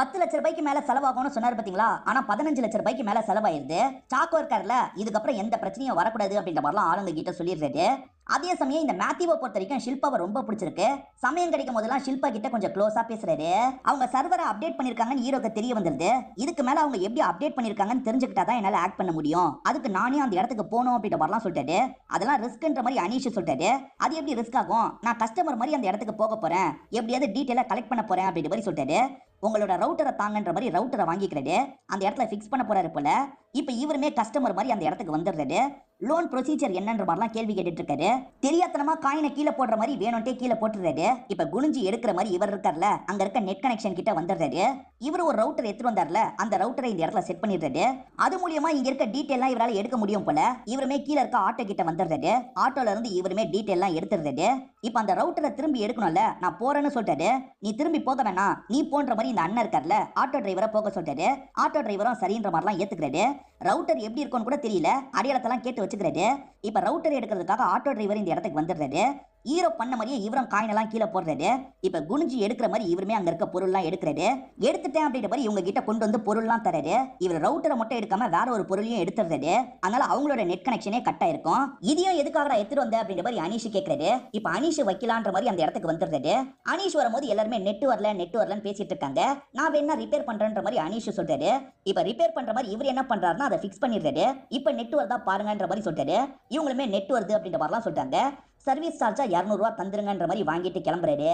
பத்து லட்ச ரூபாய்க்கு மேல செலவாகும்னு சொன்னாரு பாத்தீங்களா? ஆனா பதினஞ்சு லட்ச ரூபாய்க்கு மேல செலவாயிருது. சாக்கோ இருக்காருல இதுக்கப்புறம் எந்த பிரச்சனையும் வரக்கூடாது அப்படின்ற மாதிரிலாம் ஆளுங்க கிட்ட சொல்லிடுறாரு. அதே சமயம் இந்த மேத்யூவை பொறுத்த வரைக்கும் ஷில்பாவை ரொம்ப பிடிச்சிருக்கு. சமயம் கிடைக்கும் போதெல்லாம் ஷில்பா கிட்ட கொஞ்சம் க்ளோஸா பேசுறாரு. அவங்க சர்வரை அப்டேட் பண்ணிருக்காங்கன்னு ஹீரோக்கு தெரிய வந்துருது. இதுக்கு மேல அவங்க எப்படி அப்டேட் பண்ணிருக்காங்கன்னு தெரிஞ்சுக்கிட்டா தான் என்னால ஆக்ட் பண்ண முடியும். அதுக்கு நானே அந்த இடத்துக்கு போகணும் அப்படின்ற மாதிரிலாம் சொல்லிட்டாரு. அதெல்லாம் ரிஸ்க்ன்ற மாதிரி அனீஷ் சொல்லிட்டாரு. அது எப்படி ரிஸ்க் ஆகும்? நான் கஸ்டமர் மாதிரி அந்த இடத்துக்கு போக போறேன். எப்படியாவது டீட்டெயிலா கலெக்ட் பண்ண போறேன் அப்படின்ற மாதிரி சொல்லிட்டாரு. உங்களோட ரவுட்டரை தாங்கன்ற மாதிரி ரவுட்டரை வாங்கிக்கிறாரு. அந்த இடத்துல ஃபிக்ஸ் பண்ண போறாரு போல. இப்போ இவருமே கஸ்டமர் மாதிரி அந்த இடத்துக்கு வந்துடுறாரு. லோன் ப்ரொசீஜர் என்னன்ற மாதிரிலாம் கேள்வி கேட்டுட்டு இருக்காரு தெரியாதனமா காயினை கீழே போடுற மாதிரி வேணும்ட்டே கீழே போட்டுறாரு. இப்ப குனிஞ்சு எடுக்கிற மாதிரி இவர் இருக்கார்ல அங்க இருக்க நெட் கனெக்ஷன் கிட்ட வந்துடுறாரு. இவர் ஒரு ரவுட்டர் எடுத்துட்டு வந்தார்ல அந்த ரவுட்டரை இந்த இடத்துல செட் பண்ணிடுறாரு. அது மூலியமா இங்க இருக்க டீட்டெயிலாம் இவரால எடுக்க முடியும் போல இவருமே கீழே இருக்க ஆட்டோ கிட்ட வந்துடுறாரு. ஆட்டோல இருந்து இவருமே டீட்டெயிலாம் எடுத்துடுறாரு. இப்ப அந்த ரவுட்டரை திரும்பி எடுக்கணும்ல நான் போறேன்னு சொல்லிட்டாரு. நீ திரும்பி போக வேணாம் நீ போன்ற மாதிரி இந்த அண்ணன் இருக்கார்ல ஆட்டோ டிரைவரை போக சொல்லிட்டாரு. ஆட்டோ டிரைவரும் சரின்ற மாதிரிலாம் ஏத்துக்கிறாரு. ரவுட்டர் எப்படி இருக்கும்னு கூட தெரியல அடையாளத்தெல்லாம் கேட்டு வச்சுக்கிறாரு. இப்ப ரவுட்டர் எடுக்கிறதுக்காக ஆட்டோ டிரைவர் இந்த இடத்துக்கு வந்துடுறாரு. ஹீரோ பண்ண மாதிரியே இவரும் காயினெல்லாம் கீழே போடுறாரு. இப்ப குனிஞ்சு எடுக்கிற மாதிரி இவருமே அங்க இருக்க பொருள்லாம் எடுக்கிறாரு. எடுத்துட்டேன் அப்படின்ற மாதிரி இவங்க கிட்ட கொண்டு வந்து பொருள்லாம் தராரு. இவர் ரவுட்டரை மட்டும் எடுக்காம வேற ஒரு பொருளையும் எடுத்துறாரு அதனால அவங்களோட நெட் கனெக்ஷனே கட் ஆயிருக்கும். இதையும் எதுக்காக எடுத்துட்டு வந்த அப்படின்ற மாதிரி அனீஷ் கேட்கறாரு இப்ப அனீஷ் வைக்கலான்ற மாதிரி அந்த இடத்துக்கு வந்துடுறாரு. அனீஷ் வரும்போது எல்லாருமே நெட் வரல நெட் வரலன்னு பேசிட்டு இருக்காங்க. நான் வேணா ரிப்பேர் பண்றேன்ற மாதிரி அனீஷ் சொல்றாரு. இப்ப ரிப்பேர் பண்ற மாதிரி இவர் என்ன பண்றாருன்னா அதை ஃபிக்ஸ் பண்ணிடுறாரு. இப்ப நெட் வருதா பாருங்கன்ற மாதிரி சொல்றாரு. இவங்களுமே நெட் வருது அப்படின்ற மாதிரிலாம் சொல்றாங்க. சர்வீஸ் சார்ஜா இரநூறுவா தந்துருங்கன்ற மாதிரி வாங்கிட்டு கிளம்புறாரு.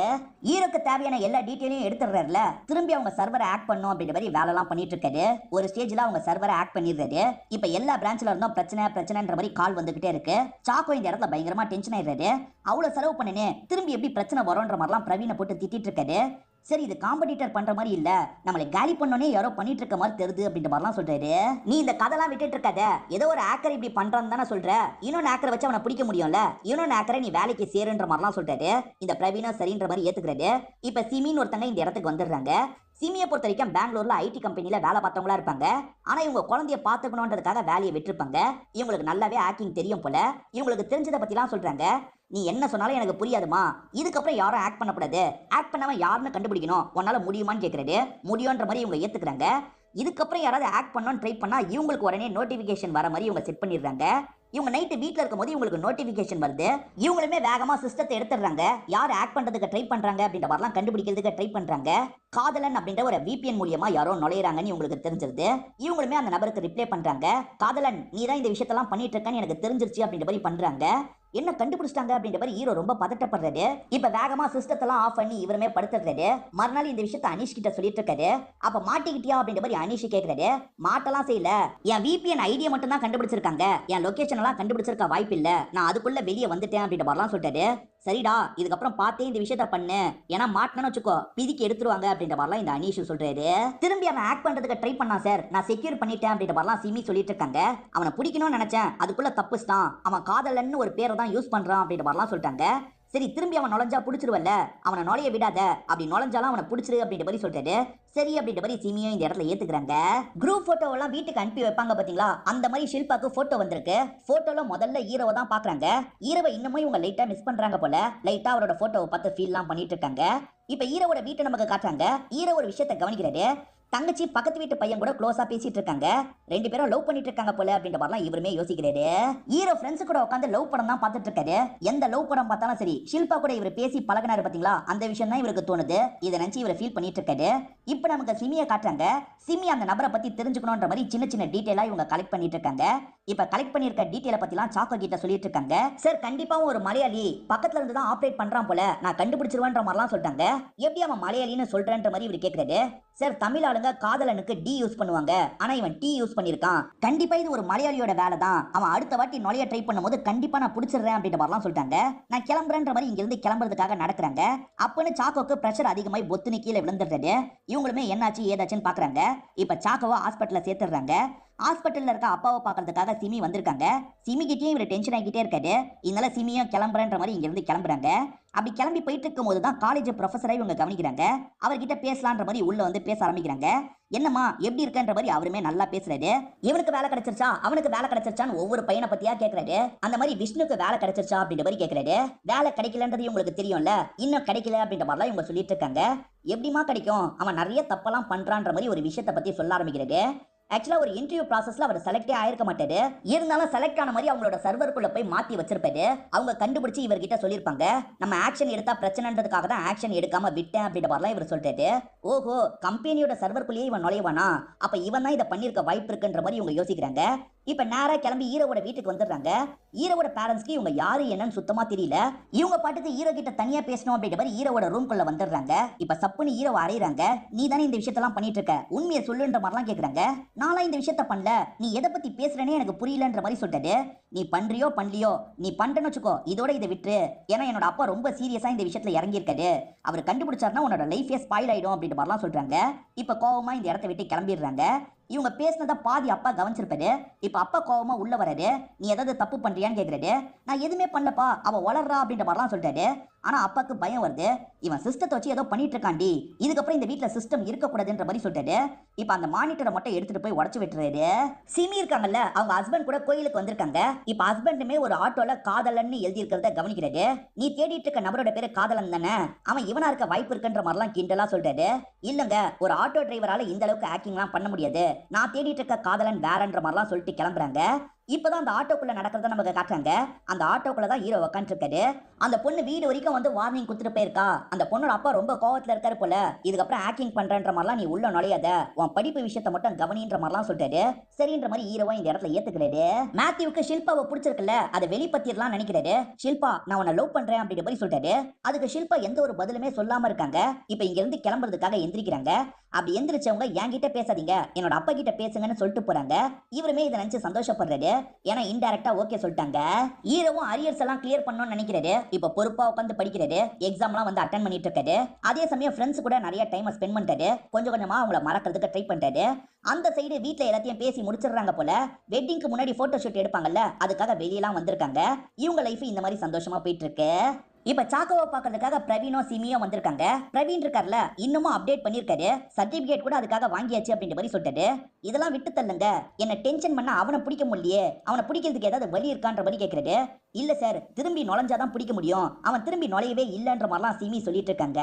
ஈரோக்கு தேவையான எல்லா டீட்டெயிலையும் எடுத்துடுறாருல. திரும்பி அவங்க சர்வரை ஆக்ட் பண்ணும் அப்படின்ற மாதிரி வேலைலாம் பண்ணிட்டு இருக்காரு ஒரு ஸ்டேஜ்ல அவங்க சர்வரை ஆக்ட் பண்ணிடுறாரு. இப்ப எல்லா பிரான்ச்ல இருந்தும் பிரச்சனை பிரச்சனைன்ற மாதிரி கால் வந்துகிட்டே இருக்கு. சாக்கோ இந்த இடத்துல பயங்கரமா டென்ஷன் ஆயிடுறாரு. அவ்வளவு செலவு பண்ணினே திரும்பி எப்படி பிரச்சனை வரும்ன்ற மாதிரிலாம் பிரவீனை போட்டு திட்டிட்டு இருக்காரு சரி இது காம்படிட்டர் பண்ற மாதிரி இல்ல. நம்மளை காலி பண்ணோன்னே யாரோ பண்ணிட்டு இருக்க மாதிரி தெரியுது அப்படின்ற மாதிரிலாம் சொல்றாரு. நீ இந்த கதைலாம் விட்டுட்டு இருக்காத. ஏதோ ஒரு ஆக்கர் இப்படி பண்றான்னு தானே சொல்ற. இன்னொன்னு ஆக்கரை வச்சு அவனை பிடிக்க முடியும்ல. இன்னொன்னு ஆக்கரை நீ வேலைக்கு சேருன்ற மாதிரிலாம் சொல்றாரு. இந்த பிரவீனும் சரின்ற மாதிரி ஏத்துக்கிறாரு. இப்ப சிமின்னு ஒருத்தங்க இந்த இடத்துக்கு வந்துடுறாங்க. சிமியை பொறுத்த வரைக்கும் பெங்களூர்ல ஐடி கம்பெனில வேலை பார்த்தவங்களா இருப்பாங்க. ஆனா இவங்க குழந்தைய பாத்துக்கணும்ன்றதுக்காக வேலையை விட்டுருப்பாங்க. இவங்களுக்கு நல்லாவே ஆக்டிங் தெரியும் போல. இவங்களுக்கு தெரிஞ்சதை பத்திலாம் சொல்றாங்க. நீ என்ன சொன்னாலும் எனக்கு புரியாதுமா. இதுக்கப்புறம் யாரும் ஆக்ட் பண்ணக்கூடாது. ஆக்ட் பண்ணாம யாருன்னு கண்டுபிடிக்கணும். உன்னால முடியுமான்னு கேட்கறது முடியுன்ற மாதிரி இவங்க ஏத்துக்கிறாங்க. இதுக்கப்புறம் யாராவது ஆக்ட் பண்ணணும்னு ட்ரை பண்ணா இவங்களுக்கு உடனே நோட்டிபிகேஷன் வர மாதிரி இவங்க செட் பண்ணிடுறாங்க. இவங்க நைட்டு வீட்டில் இருக்கும்போது இவங்களுக்கு நோட்டிஃபிகேஷன் வருது. இவங்களுமே வேகமாக சிஸ்டத்தை எடுத்துடுறாங்க. யார் ஆக்ட் பண்ணுறதுக்கு ட்ரை பண்ணுறாங்க அப்படின்ற மாதிரிலாம் கண்டுபிடிக்கிறதுக்கு ட்ரை பண்ணுறாங்க காதலன் அப்படின்ற ஒரு விபிஎன் மூலியமாக யாரோ நுழையிறாங்கன்னு இவங்களுக்கு தெரிஞ்சிருது. இவங்களுமே அந்த நபருக்கு ரிப்ளை பண்ணுறாங்க காதலன் நீ தான் இந்த விஷயத்தெல்லாம் பண்ணிட்டு இருக்கான்னு எனக்கு தெரிஞ்சிருச்சு அப்படின்ற மாதிரி பண்ணுறாங்க என்ன கண்டுபிடிச்சிட்டாங்க அப்படின்ற மாதிரி ஹீரோ ரொம்ப பதட்டப்படுறாரு. இப்ப வேகமா சிஸ்டத்தெல்லாம் ஆஃப் பண்ணி இவருமே படுத்துறாரு. மறுநாள் இந்த விஷயத்த அனீஷ் கிட்ட சொல்லிட்டு இருக்காரு. அப்ப மாட்டிக்கிட்டியா அப்படின்ற மாதிரி அனீஷ் கேக்குறாரு. மாட்டெல்லாம் செய்யல. என் விபிஎன் ஐடியா மட்டும் தான் கண்டுபிடிச்சிருக்காங்க. என் லொகேஷன் எல்லாம் கண்டுபிடிச்சிருக்க வாய்ப்பு இல்ல நான் அதுக்குள்ள வெளியே வந்துட்டேன் அப்படின்ற மாதிரிலாம் சொல்லிட்டாரு. சரிடா இதுக்கப்புறம் பார்த்தே இந்த விஷயத்த பண்ணு. ஏன்னா மாட்டினு வச்சுக்கோ பிதிக்கு எடுத்துருவாங்க அப்படின்ற மாதிரிலாம் இந்த அனீஷ் சொல்றாரு. திரும்பி அவன் ஆக்ட் பண்றதுக்கு ட்ரை பண்ணான் சார் நான் செக்யூர் பண்ணிட்டேன் அப்படின்ற மாதிரிலாம் சிமி சொல்லிட்டு இருக்காங்க. அவனை பிடிக்கணும்னு நினைச்சேன். அதுக்குள்ள தப்புஸ்தான் அவன் காதலன்னு ஒரு பேரை தான் யூஸ் பண்றான் அப்படின்ற மாதிரிலாம் சொல்லிட்டாங்க. சரி திரும்பி அவன் நுழைஞ்சா பிடிச்சிருவல்ல? அவனை நுழைய விடாத. அப்படி நுழைஞ்சாலும் அவனை பிடிச்சிரு அப்படின்ற மாதிரி சொல்லிட்டாரு. சரி அப்படின்ற மாதிரி சீமியும் இந்த இடத்துல ஏத்துக்கிறாங்க. குரூப் போட்டோ எல்லாம் வீட்டுக்கு அனுப்பி வைப்பாங்க பாத்தீங்களா? அந்த மாதிரி ஷில்பாக்கு போட்டோ வந்திருக்கு. போட்டோல முதல்ல ஈரவை தான் பாக்குறாங்க. ஈரவை இன்னமும் இவங்க லைட்டா மிஸ் பண்றாங்க போல. லைட்டா அவரோட போட்டோவை பார்த்து ஃபீல்லாம் பண்ணிட்டு இருக்காங்க. இப்ப ஈரவோட வீட்டை நமக்கு காட்டுறாங்க. ஈர ஒரு விஷயத்தை கவனிக்கிறாரு. தங்கச்சி பக்கத்து வீட்டு பையன் கூட க்ளோஸா பேசிட்டு இருக்காங்க. ரெண்டு பேரும் லவ் பண்ணிட்டு இருக்காங்க போல அப்படின்ற மாதிரிலாம் இவருமே யோசிக்கிறாரு. ஹீரோ ஃப்ரெண்ட்ஸ் கூட உட்காந்து லவ் படம் தான் பார்த்துட்டு இருக்காரு. எந்த லவ் படம் பார்த்தாலும் சரி ஷில்பா கூட இவர் பேசி பழகினாரு பாத்தீங்களா? அந்த விஷயம் தான் இவருக்கு தோணுது. இதை நினைச்சு இவர் ஃபீல் பண்ணிட்டு இருக்காரு. இப்போ நமக்கு சிமியை காட்டுறாங்க. சிமி அந்த நபரை பத்தி தெரிஞ்சுக்கணுன்ற மாதிரி சின்ன சின்ன டீட்டெயிலா இவங்க கலெக்ட் பண்ணிட்டு இருக்காங்க. இப்ப கலெக்ட் பண்ணிருக்க டீட்டெயில பத்திலாம் சாக்கோ கிட்ட சொல்லிட்டு இருக்காங்க. சார் கண்டிப்பா ஒரு மலையாளி பக்கத்துல இருந்து தான் ஆப்ரேட் பண்றான் போல. நான் கண்டுபிடிச்சிருவேன்ற மாதிரிலாம் சொல்றாங்க எப்படி அவன் மலையாளின்னு சொல்றேன்ற மாதிரி இவர் கேக்குறாரு. சார் தமிழ் ஆளுங்க காதலனுக்கு டி யூஸ் பண்ணுவாங்க. ஆனா இவன் டி யூஸ் பண்ணிருக்கான். கண்டிப்பா இது ஒரு மலையாளியோட வேலை தான். அவன் அடுத்த வாட்டி நுழைய ட்ரை பண்ணும்போது கண்டிப்பா நான் பிடிச்சிடுறேன் அப்படின்ற மாதிரிலாம் சொல்லிட்டாங்க. நான் கிளம்புறேன்ற மாதிரி இங்க இருந்து கிளம்புறதுக்காக நடக்கிறாங்க. அப்பன்னு சாக்கோக்கு பிரஷர் அதிகமாய் பொத்துனு கீழே விழுந்துடுறது. இவங்களுமே என்னாச்சு ஏதாச்சுன்னு பாக்குறாங்க. இப்ப சாக்கோவை ஹாஸ்பிட்டல்ல சேர்த்துடுறாங்க. ஹாஸ்பிட்டலில் இருக்க அப்பாவை பார்க்கறதுக்காக சிமி வந்திருக்காங்க. சிமி இவர் டென்ஷன் ஆகிட்டே இருக்காரு. இதனால சிமியும் கிளம்புறேன்ற மாதிரி இங்கேருந்து கிளம்புறாங்க. அப்படி கிளம்பி போயிட்டு இருக்கும் போது தான் காலேஜ் ப்ரொஃபஸரை இவங்க கவனிக்கிறாங்க. அவர்கிட்ட பேசலான்ற மாதிரி உள்ள வந்து பேச ஆரம்பிக்கிறாங்க. என்னம்மா எப்படி இருக்கன்ற மாதிரி அவருமே நல்லா பேசுறாரு. இவனுக்கு வேலை கிடைச்சிருச்சா? அவனுக்கு வேலை கிடைச்சிருச்சான்னு ஒவ்வொரு பையனை பத்தியா கேட்கறாரு அந்த மாதிரி விஷ்ணுக்கு வேலை கிடைச்சிருச்சா அப்படின்ற மாதிரி கேட்கறாரு வேலை கிடைக்கலன்றது உங்களுக்கு தெரியும்ல. இன்னும் கிடைக்கல அப்படின்ற மாதிரிலாம் இவங்க சொல்லிட்டு இருக்காங்க. எப்படிமா கிடைக்கும்? அவன் நிறைய தப்பெல்லாம் பண்றான்ற மாதிரி ஒரு விஷயத்தை பத்தி சொல்ல ஆரம்பிக்கிறது ஆக்சுவலாக ஒரு இன்டர்வியூ ப்ராசஸில் அவர் செலக்டே ஆயிருக்க மாட்டாரு. இருந்தாலும் செலக்ட் ஆன மாதிரி அவங்களோட சர்வருக்குள்ள போய் மாத்தி வச்சிருப்பாரு. அவங்க கண்டுபிடிச்சி இவர்கிட்ட சொல்லியிருப்பாங்க. நம்ம ஆக்ஷன் எடுத்தா பிரச்சனைன்றதுக்காக தான் ஆக்ஷன் எடுக்காம விட்டேன் அப்படின்ற மாதிரிலாம் இவர் சொல்லிட்டாரு. ஓஹோ கம்பெனியோட சர்வருக்குள்ளேயே இவன் நுழைவானா? அப்போ இவன் தான் இதை பண்ணியிருக்க வாய்ப்பு இருக்குன்ற மாதிரி இவங்க யோசிக்கிறாங்க. இப்ப நேரா கிளம்பி ஈரோட வீட்டுக்கு வந்துடுறாங்க. ஈரோட பேரண்ட்ஸ்க்கு இவங்க யாரு என்னன்னு சுத்தமா தெரியல. இவங்க பாட்டுக்கு ஈரோ கிட்ட தனியா பேசணும் அப்படின்ற மாதிரி ஈரோட ரூம்குள்ள வந்துடுறாங்க. இப்ப சப்புன்னு ஈரோ அறையிறாங்க. நீ தானே இந்த விஷயத்தெல்லாம் பண்ணிட்டு இருக்க? உண்மையை சொல்லுன்ற மாதிரிலாம் கேக்குறாங்க. நானும் இந்த விஷயத்த பண்ணல. நீ எதை பத்தி பேசுறேனே எனக்கு புரியலன்ற மாதிரி சொல்லிட்டாரு நீ பண்றியோ பண்ணலையோ நீ பண்றேன்னு வச்சுக்கோ இதோட இதை விட்டுரு. ஏன்னா என்னோட அப்பா ரொம்ப சீரியஸா இந்த விஷயத்துல இறங்கியிருக்காரு. அவர் கண்டுபிடிச்சாருன்னா உன்னோட லைஃபே ஸ்பாயில் ஆயிடும் அப்படின்ற மாதிரிலாம் சொல்றாங்க. இப்ப கோவமா இந்த இடத்த விட்டு கிளம்பிடுறாங்க. இவங்க பேசினதை பாதி அப்பா கவனிச்சிருப்பாரு. இப்ப அப்பா கோவமா உள்ள வராரு. நீ ஏதாவது தப்பு பண்றியான்னு கேட்கறாரு நான் எதுவுமே பண்ணலப்பா. அவ வளர்றா அப்படின்ற மாதிரிலாம் சொல்லிட்டாரு. ஆனா அப்பாக்கு பயம் வருது. இவன் சிஸ்டத்தை வச்சு ஏதோ பண்ணிட்டு இருக்காண்டி இதுக்கப்புறம் இந்த வீட்டுல சிஸ்டம் இருக்கக்கூடாதுன்ற மாதிரி சொல்லிட்டாரு. இப்ப அந்த மானிட்டரை மட்டும் எடுத்துட்டு போய் உடச்சு விட்டுறாரு. சிமி இருக்காங்கல்ல அவங்க ஹஸ்பண்ட் கூட கோயிலுக்கு வந்திருக்காங்க. இப்ப ஹஸ்பண்டுமே ஒரு ஆட்டோல காதலன்னு எழுதி இருக்கிறத கவனிக்கிறாரு. நீ தேடிட்டு இருக்க நபரோட பேரு காதலன் தானே? அவன் இவனா இருக்க வாய்ப்பு இருக்குன்ற மாதிரிலாம் கிண்டலா சொல்றாரு இல்லங்க ஒரு ஆட்டோ டிரைவரால இந்த அளவுக்கு ஆக்டிங்லாம் பண்ண முடியாது. நான் தேடிட்டு இருக்க காதலன் வேறன்ற மாதிரிலாம் சொல்லிட்டு கிளம்புறாங்க. இப்பதான் அந்த ஆட்டோக்குள்ள நடக்கிறத நமக்கு காட்டுறாங்க. அந்த ஆட்டோக்குள்ள தான் ஹீரோ உட்காந்துருக்காரு அந்த பொண்ணு வீடு வரைக்கும் வந்து வார்னிங் கொடுத்துட்டு போயிருக்கா. அந்த பொண்ணோட அப்பா ரொம்ப கோவத்துல இருக்காரு போல. இதுக்கப்புறம் ஆக்டிங் பண்றன்ற மாதிரிலாம் நீ உள்ள நுழையாத. உன் படிப்பு விஷயத்த மட்டும் கவனின்ற மாதிரிலாம் சொல்லிட்டாரு. சரின்ற மாதிரி ஹீரோவை இந்த இடத்துல ஏத்துக்கிறாரு. மேத்யூக்கு ஷில்பாவை பிடிச்சிருக்குல்ல அதை வெளிப்பத்திரலாம் நினைக்கிறாரு. ஷில்பா நான் உன்னை லவ் பண்றேன் அப்படின்ற மாதிரி சொல்லிட்டாரு. அதுக்கு ஷில்பா எந்த ஒரு பதிலுமே சொல்லாம இருக்காங்க. இப்ப இங்க இருந்து கிளம்புறதுக்காக எந்திரிக்கிறாங்க. அப்படி எந்திரிச்சவங்க என்கிட்ட பேசாதீங்க. என்னோட அப்பா கிட்ட பேசுங்கன்னு சொல்லிட்டு போறாங்க. இவருமே இதை நினைச்சு சந்தோஷப்படுறாரு. ஏன்னா இன்டெரக்டா ஓகே சொல்லிட்டாங்க. ஹீரோவும் அரியர்ஸ் எல்லாம் கிளியர் பண்ணணும்னு நினைக்கிறாரு. இப்ப பொறுப்பா உட்காந்து படிக்கிறாரு. எக்ஸாம்லாம் வந்து அட்டன் பண்ணிட்டு இருக்காரு அதே சமயம் ஃப்ரெண்ட்ஸ் கூட நிறைய டைம் ஸ்பெண்ட் பண்ணிட்டாரு. கொஞ்சம் கொஞ்சமா அவங்கள மறக்கிறதுக்கு ட்ரை பண்ணிட்டாரு. அந்த சைடு வீட்டில் எல்லாத்தையும் பேசி முடிச்சிடுறாங்க போல. வெட்டிங்க்கு முன்னாடி போட்டோ ஷூட் எடுப்பாங்கல்ல அதுக்காக வெளியெல்லாம் வந்திருக்காங்க. இவங்க லைஃப் இந்த மாதிரி சந்தோஷமா போயிட்டு இருக்கு இப்ப சாக்கோவை பாக்குறதுக்காக பிரவீனோ சிமியும் வந்திருக்காங்க. பிரவீன் இருக்கார்ல இன்னமும் அப்டேட் பண்ணிருக்காரு. சர்டிபிகேட் கூட அதுக்காக வாங்கியாச்சு அப்படின்ற மாதிரி சொல்லிட்டாரு. இதெல்லாம் விட்டு தள்ளுங்க. என்ன டென்ஷன் பண்ண அவனை பிடிக்க முடியலையே. அவனை பிடிக்கிறதுக்கு ஏதாவது வழி இருக்கான்ற மாதிரி கேட்கறது இல்ல சார் திரும்பி நுழைஞ்சாதான் பிடிக்க முடியும். அவன் திரும்பி நுழையவே இல்லன்ற மாதிரிலாம் சிமி சொல்லிட்டு இருக்காங்க.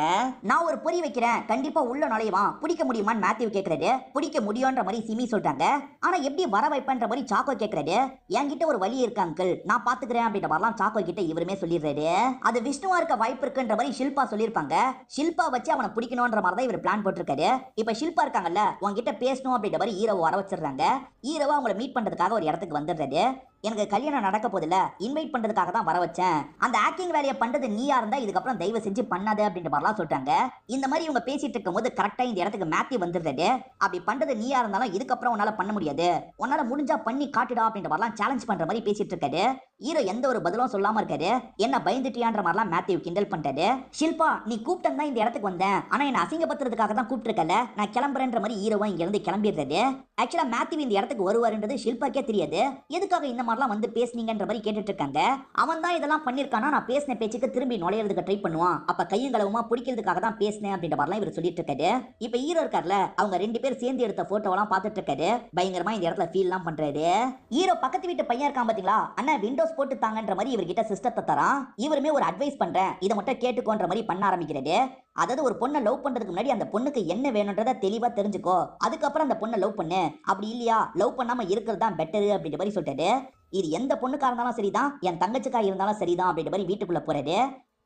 நான் ஒரு பொறி வைக்கிறேன். கண்டிப்பா உள்ள நுழைவான். பிடிக்க முடியுமான்னு மேத்யூ கேட்கறாரு பிடிக்க முடியும்ன்ற மாதிரி சிமி சொல்றாங்க. ஆனா எப்படி வர வைப்பன்ற மாதிரி சாக்கோ கேக்குறாரு. என்கிட்ட ஒரு வழி இருக்கு அங்கிள் நான் பாத்துக்கிறேன் அப்படின்ற மாதிரிலாம் சாக்கோ கிட்ட இவருமே சொல்லிடுறாரு. அது விஷ்ணுவா இருக்க வாய்ப்பு இருக்குன்ற மாதிரி ஷில்பா சொல்லியிருப்பாங்க. ஷில்பா வச்சு அவனை பிடிக்கணும்ன்ற மாதிரி தான் இவர் பிளான் போட்டிருக்காரு. இப்போ ஷில்பா இருக்காங்கல்ல உங்ககிட்ட பேசணும் அப்படின்ற மாதிரி ஈரவை வர வச்சிடுறாங்க. ஹீரோவா அவங்கள மீட் பண்றதுக்காக ஒரு இடத்துக்கு வந்துடுறாரு. எனக்கு கல்யாணம் நடக்க போதில்ல இன்வைட் பண்றதுக்காக தான் வர வச்சேன். அந்த ஆக்டிங் வேலையை பண்றது நீயா இருந்தா இதுக்கப்புறம் தயவு செஞ்சு பண்ணாத அப்படின்ற மாதிரிலாம் சொல்லிட்டாங்க. இந்த மாதிரி இவங்க பேசிட்டு இருக்கும்போது கரெக்டா இந்த இடத்துக்கு மேத்தி வந்துடுறாரு. அப்படி பண்றது நீயா இருந்தாலும் இதுக்கப்புறம் உன்னால பண்ண முடியாது. உன்னால முடிஞ்சா பண்ணி காட்டுடா அப்படின்ற மாதிரிலாம் சேலஞ்ச் பண்ற மாதிரி பேசிட்டு இருக்காரு. ஹீரோ எந்த ஒரு பதிலும் சொல்லாம இருக்காரு. என்ன பயந்துட்டியான்ற மாதிரிலாம் மேத்யூ கிண்டல் பண்றாரு ஷில்பா நீ கூப்பிட்டு தான் இந்த இடத்துக்கு வந்தேன். ஆனா என்ன அசிங்கப்படுத்துறதுக்காக தான் கூப்பிட்டுருக்கல நான் கிளம்புறேன்ற மாதிரி ஹீரோவா இங்க இருந்து கிளம்பிடுறது ஆக்சுவலா மேத்யூ இந்த இடத்துக்கு வருவாருன்றது ஷில்பாக்கே தெரியாது. எதுக்காக இந்த மாதிரிலாம் வந்து பேசுனீங்கன்ற மாதிரி கேட்டுட்டு இருக்காங்க அவன் தான் இதெல்லாம் பண்ணிருக்கானா? நான் பேசின பேச்சுக்கு திரும்பி நுழையிறதுக்கு ட்ரை பண்ணுவான். அப்ப கையும் களவுமா பிடிக்கிறதுக்காக தான் பேசினேன் அப்படின்ற மாதிரிலாம் இவர் சொல்லிட்டு இருக்காரு இப்ப ஹீரோ இருக்கார்ல அவங்க ரெண்டு பேர் சேர்ந்து எடுத்த போட்டோவெல்லாம் பார்த்துட்டு இருக்காரு பயங்கரமா இந்த இடத்துல ஃபீல்லாம் பண்றாரு. ஹீரோ பக்கத்து வீட்டு பையன் இருக்கான் பாத்தீங்களா? அண்ணா விண்டோஸ் போட்டு தாங்கன்ற மாதிரி இவர்கிட்ட சிஸ்டத்தை தரான். இவருமே ஒரு அட்வைஸ் பண்றேன். இதை மட்டும் கேட்டுக்கோன்ற மாதிரி பண்ண ஆரம்பிக்கிறாரு. அதாவது ஒரு பொண்ணை லவ் பண்றதுக்கு முன்னாடி அந்த பொண்ணுக்கு என்ன வேணும்ன்றத தெளிவா தெரிஞ்சுக்கோ. அதுக்கப்புறம் அந்த பொண்ணை லவ் பண்ணு. அப்படி இல்லையா? லவ் பண்ணாம இருக்கிறது தான் பெட்டரு அப்படின்ற மாதிரி சொல்லிட்டு இது எந்த பொண்ணுக்கா இருந்தாலும் சரிதான் என் தங்கச்சிக்கா இருந்தாலும் சரிதான் அப்படின்ற மாதிரி வீட்டுக்குள்ள போறது.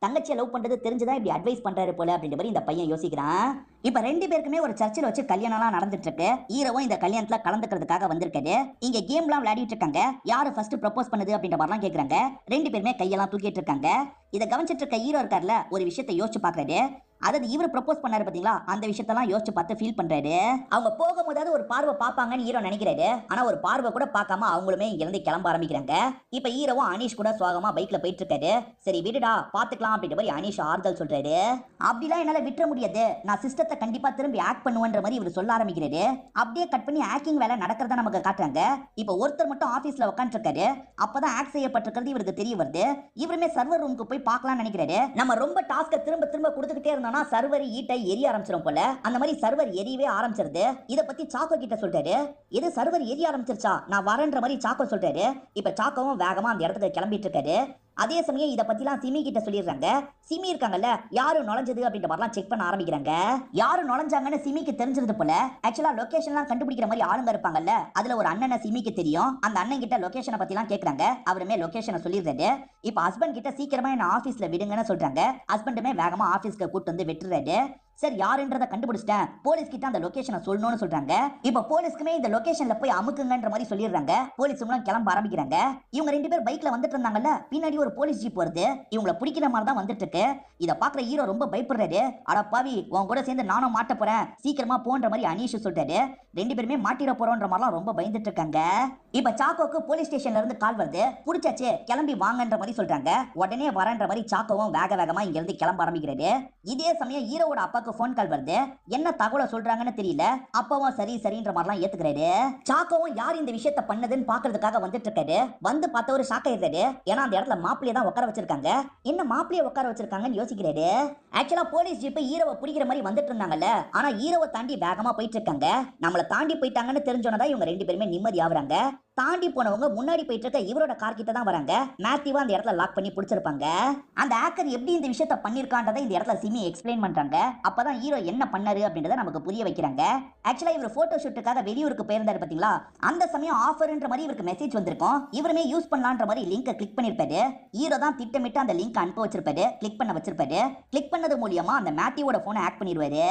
தங்கச்சியை லவ் பண்றது தெரிஞ்சுதான் இப்படி அட்வைஸ் பண்றாரு போல அப்படின்ற மாதிரி இந்த பையன் யோசிக்கிறான். இப்ப ரெண்டு பேருக்குமே ஒரு சர்ச்சில் வச்சு கல்யாணம்லாம் நடந்துட்டு இருக்கு ஹீரோவும் இந்த கல்யாணத்துல கலந்துக்கிறதுக்காக வந்திருக்காரு. இங்க கேம்லாம் விளையாடிட்டு இருக்காங்க. யாரு ஃபர்ஸ்ட் ப்ரப்போஸ் பண்ணுது அப்படின்ற மாதிரிலாம் கேக்குறாங்க. ரெண்டு பேருமே கையெல்லாம் தூக்கிட்டு இருக்காங்க. இதை கவனிச்சிட்டு இருக்க ஹீரோ இருக்கார்ல ஒரு விஷயத்த யோசிச்சு பாக்குறாரு அதாவது இவர் ப்ரப்போஸ் பண்ணாரு பாத்தீங்களா? அந்த விஷயத்தெல்லாம் யோசிச்சு பார்த்து ஃபீல் பண்றாரு. அவங்க போகும்போதாவது ஒரு பார்வை பார்ப்பாங்கன்னு ஹீரோ நினைக்கிறாரு. ஆனா ஒரு பார்வை கூட பார்க்காம அவங்களுமே இங்க இருந்து கிளம்ப ஆரம்பிக்கிறாங்க. இப்ப ஹீரோவும் அனீஷ் கூட சுவாகமா பைக்ல போயிட்டு இருக்காரு. சரி விடுடா பாத்துக்கலாம் அப்படின்ற மாதிரி அனீஷ் ஆறுதல் சொல்றாரு. அப்படிலாம் என்னால விட்டுற முடியாது. நான் சிஸ்டத்தை கண்டிப்பா திரும்பி ஆக்ட் பண்ணுவேன்ற மாதிரி இவர் சொல்ல ஆரம்பிக்கிறாரு. அப்படியே கட் பண்ணி ஆக்டிங் வேலை நடக்கிறத நமக்கு காட்டுறாங்க. இப்ப ஒருத்தர் மட்டும் ஆபீஸ்ல உட்காந்துருக்காரு அப்பதான் ஆக்ட் செய்யப்பட்டிருக்கிறது இவருக்கு தெரிய வருது. இவருமே சர்வர் ரூமுக்கு போய் பார்க்கலாம்னு நினைக்கிறாரு. நம்ம ரொம்ப டாஸ்க்கை திரும்ப திரும்ப கொடுத்துக்கிட்டே இருந்தோம்னா சர்வர் ஈட்டை எரிய ஆரம்பிச்சிடும் போல. அந்த மாதிரி சர்வர் எரியவே ஆரம்பிச்சிருது. இதை பத்தி சாக்கோ கிட்ட சொல்லிட்டாரு. இது சர்வர் எரிய ஆரம்பிச்சிருச்சா? நான் வரேன்ற மாதிரி சாக்கோ சொல்லிட்டாரு. இப்ப சாக்கோவும் வேகமா அந்த இடத்துக்கு கிளம்பிட்டு இருக்காரு. அதே சமயம் இதை பத்திலாம் சிமி கிட்ட சொல்லிடுறாங்க. சிமி இருக்காங்கல்ல யாரு நுழைஞ்சது அப்படின்ற மாதிரிலாம் செக் பண்ண ஆரம்பிக்கிறாங்க. யாரு நுழைஞ்சாங்கன்னு சிமிக்கு தெரிஞ்சிருது போல. ஆக்சுவலா லொகேஷன்லாம் கண்டுபிடிக்கிற மாதிரி ஆளுங்க இருப்பாங்கல்ல அதுல ஒரு அண்ணனை சிமிக்கு தெரியும். அந்த அண்ணன் கிட்ட லொகேஷனை பத்திலாம் கேக்குறாங்க. அவருமே லொகேஷனை சொல்லிடுறாரு. இப்ப ஹஸ்பண்ட் கிட்ட சீக்கிரமா என்ன ஆபீஸ்ல விடுங்கன்னு சொல்றாங்க. ஹஸ்பண்டுமே வேகமா ஆபீஸ்க்கு கூட்டு வந்து விட்டுறாரு. சார் யாருன்றத கண்டுபிடிச்சிட்டேன். போலீஸ் கிட்ட அந்த லொகேஷனை சொல்லணும்னு சொல்றாங்க. இப்ப போலீஸ்க்குமே இந்த லொகேஷன்ல போய் அமுக்குங்கன்ற மாதிரி சொல்லிடுறாங்க. போலீஸுங்களும் கிளம்ப ஆரம்பிக்கிறாங்க. இவங்க ரெண்டு பேர் பைக்ல வந்துட்டு இருந்தாங்கல்ல பின்னாடி ஒரு போலீஸ் ஜீப் வருது. இவங்கள பிடிக்கிற மாதிரி தான் வந்துட்டு இருக்கு. இதை பாக்குற ஹீரோ ரொம்ப பயப்படுறாரு. அட பாவி உன் கூட சேர்ந்து நானும் மாட்ட போறேன். சீக்கிரமா போன்ற மாதிரி அனீஷ் சொல்றாரு. ரெண்டு பேருமே மாட்டிட போறோன்ற மாதிரிலாம் ரொம்ப பயந்துட்டு இருக்காங்க. இப்ப சாக்கோக்கு போலீஸ் ஸ்டேஷன்ல இருந்து கால் வருது. புடிச்சாச்சு கிளம்பி வாங்கன்ற மாதிரி சொல்றாங்க. உடனே வரன்ற மாதிரி சாக்கோவும் வேக வேகமா இங்க இருந்து கிளம்ப ஆரம்பிக்கிறாரு. இதே சமயம் ஹீரோவோட அப்பாக்கு சாக்கோக்கு ஃபோன் கால் வருது? என்ன தகவலை சொல்றாங்கன்னு தெரியல? அப்பாவும் சரி சரின்ற மாதிரிலாம் ஏத்துக்கிறாரு. சாக்கோவும் யார் இந்த விஷயத்த பண்ணதுன்னு பாக்குறதுக்காக வந்துட்டு இருக்காரு வந்து பார்த்தவரு ஷாக் இருக்காரு ஏன்னா அந்த இடத்துல மாப்பிள்ளைய தான் உட்கார வச்சிருக்காங்க. என்ன மாப்பிளைய உட்கார வச்சிருக்காங்கன்னு யோசிக்கிறாரு. ஆக்சுவலா போலீஸ் ஜீப் ஈரோவை பிடிக்கிற மாதிரி வந்துட்டு இருந்தாங்கல்ல. ஆனா ஈரோவை தாண்டி வேகமா போயிட்டு இருக்காங்க நம்மள தாண்டி போயிட்டாங்கன்னு தெரிஞ்சோன்னதான் இவங்க ரெண்டு பேருமே நிம்மதி ஆகுறாங்க. தாண்டி போனவங்க முன்னாடி போயிட்டு இருக்க இவரோட கார் கிட்ட தான் வராங்க. மேத்யூவா அந்த இடத்துல லாக் பண்ணி பிடிச்சிருப்பாங்க. அந்த ஆக்கர் எப்படி இந்த விஷயத்த பண்ணிருக்கான்றதை இந்த இடத்துல சிமி எக்ஸ்பிளைன் பண்றாங்க. அப்பதான் ஹீரோ என்ன பண்ணாரு அப்படின்றத நமக்கு புரிய வைக்கிறாங்க. ஆக்சுவலா இவர் போட்டோ ஷூட்டுக்காக வெளியூருக்கு போயிருந்தாரு பாத்தீங்களா? அந்த சமயம் ஆஃபர்ன்ற மாதிரி இவருக்கு மெசேஜ் வந்திருக்கும். இவருமே யூஸ் பண்ணலான்ற மாதிரி லிங்கை கிளிக் பண்ணிருப்பாரு. ஹீரோ தான் திட்டமிட்டு அந்த லிங்க் அனுப்ப வச்சிருப்பாரு. கிளிக் பண்ண வச்சிருப்பாரு. கிளிக் பண்ணது மூலியமா அந்த மேத்யூவோட போனை ஹேக் பண்ணிடுவாரு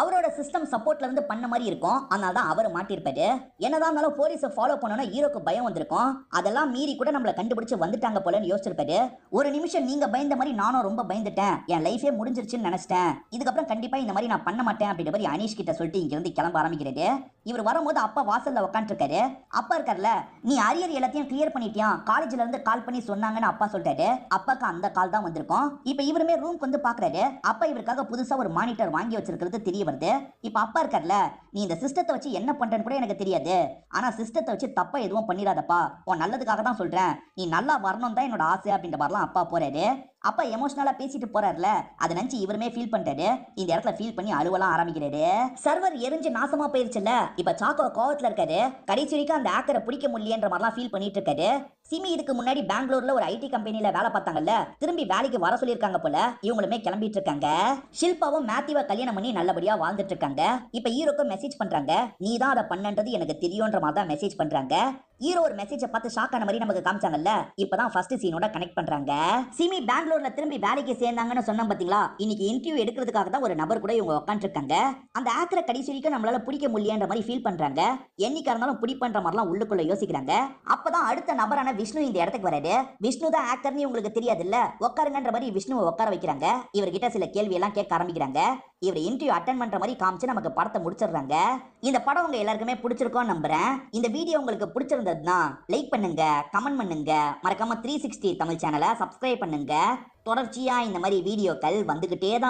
அவரோட சிஸ்டம் சப்போர்ட்ல இருந்து பண்ண மாதிரி இருக்கும். அதனால தான் அவர் மாட்டிருப்பாரு. என்னதான் இருந்தாலும் போலீஸை ஃபாலோ பண்ணோம்னா ஹீரோக்கு பயம் வந்திருக்கும். அதெல்லாம் மீறி கூட நம்மளை கண்டுபிடிச்சு வந்துட்டாங்க போலன்னு யோசிச்சிருப்பாரு. ஒரு நிமிஷம் நீங்க பயந்த மாதிரி நானும் ரொம்ப பயந்துட்டேன். என் லைஃபே முடிஞ்சிருச்சுன்னு நினைச்சிட்டேன். இதுக்கப்புறம் கண்டிப்பா இந்த மாதிரி நான் பண்ண மாட்டேன் அப்படின்ற மாதிரி அனீஷ் கிட்ட சொல்லிட்டு இங்க இருந்து கிளம்ப ஆரம்பிக்கிறது இவர் வரும்போது அப்பா வாசல்ல உட்காந்துருக்காரு அப்பா இருக்கார்ல நீ அரியர் எல்லாத்தையும் கிளியர் பண்ணிட்டியா? காலேஜ்ல இருந்து கால் பண்ணி சொன்னாங்கன்னு அப்பா சொல்லிட்டாரு. அப்பாக்கு அந்த கால் தான் வந்திருக்கும். இப்ப இவருமே ரூம்க்கு வந்து பாக்குறாரு. அப்பா இவருக்காக புதுசா ஒரு மானிட்டர் வாங்கி வச்சிருக்கிறது தெரிய வருது. இப்ப அப்பா இருக்கார்ல நீ இந்த சிஸ்டத்தை வச்சு என்ன பண்றேன்னு கூட எனக்கு தெரியாது. ஆனா சிஸ்டத்தை வச்சு தப்பா எதுவும் பண்ணிடாதப்பா. உன் நல்லதுக்காக தான் சொல்றேன். நீ நல்லா வரணும் தான் என்னோட ஆசை அப்படின்ற மாதிரிலாம் அப்பா போறாரு. அப்பா எமோஷனலா பேசிட்டு போறாருல. அதை நினச்சி இவருமே ஃபீல் பண்றாரு. இந்த இடத்துல ஃபீல் பண்ணி அழுவலாம் ஆரம்பிக்கிறாரு. சர்வர் எரிஞ்சு நாசமா போயிருச்சுல்ல. இப்ப சாக்கோ கோவத்துல இருக்காரு. கடைசி வரைக்கும் அந்த ஆக்கரை பிடிக்க முடியன்ற மாதிரிலாம் ஃபீல் பண்ணிட்டு இருக்காரு. சிமி இதுக்கு முன்னாடி பெங்களூர்ல ஒரு ஐடி கம்பெனில வேலை பார்த்தாங்கல்ல. திரும்பி வேலைக்கு வர சொல்லியிருக்காங்க போல. இவங்களுமே கிளம்பிட்டு இருக்காங்க. ஷில்பாவும் மேத்யூவை கல்யாணம் பண்ணி நல்லபடியா வாழ்ந்துட்டு இருக்காங்க. இப்ப ஹீரோக்கும் மெசேஜ் பண்றாங்க. நீ தான் அதை பண்ணன்றது எனக்கு தெரியும்ன்ற மாதிரி தான் மெசேஜ் பண்றாங்க. ஹீரோ ஒரு மெசேஜை பார்த்து ஷாக் ஆன மாதிரி நமக்கு காமிச்சாங்கல்ல? இப்பதான் ஃபர்ஸ்ட் சீனோட கனெக்ட் பண்றாங்க. சிமி பெங்களூர்ல திரும்பி வேலைக்கு சேர்ந்தாங்கன்னு சொன்னோம் பாத்தீங்களா? இன்னைக்கு இன்டர்வியூ எடுக்கிறதுக்காக தான் ஒரு நபர் கூட இவங்க உட்காந்துருக்காங்க அந்த ஆக்கரை கடைசி வரைக்கும் நம்மளால பிடிக்க முடியன்ற மாதிரி ஃபீல் பண்றாங்க. என்னைக்கா இருந்தாலும் பிடிப்பன்ற மாதிரிலாம் உள்ளுக்குள்ள யோசிக்கிறாங்க. அப்பதான் அடுத்த நபரான விஷ்ணு இந்த இடத்துக்கு வராரு. விஷ்ணு தான் ஆக்டர்னு உங்களுக்கு தெரியாது இல்ல உட்காருங்கன்ற மாதிரி விஷ்ணுவை உட்கார வைக்கிறாங்க. இவர்கிட்ட சில கேள்வி எல்லாம் கேட்க ஆரம்பிக்கிறாங்க. இவர் இன்டர்வியூ அட்டன் பண்ற மாதிரி காமிச்சு நமக்கு படத்தை முடிச்சிடுறாங்க. இந்த படம் உங்க எல்லாருக்குமே பிடிச்சிருக்கோம் நம்புறேன். இந்த வீடியோ உங்களுக்கு பிடிச்சிருந்த தான் லைக் பண்ணுங்க கமெண்ட் பண்ணுங்க. மறக்காம த்ரீ சிக்ஸ்டி தமிழ் சேனலை சப்ஸ்கிரைப் பண்ணுங்க. தொடர்ச்சியா இந்த மாதிரி வீடியோக்கள் வந்துகிட்டே தான்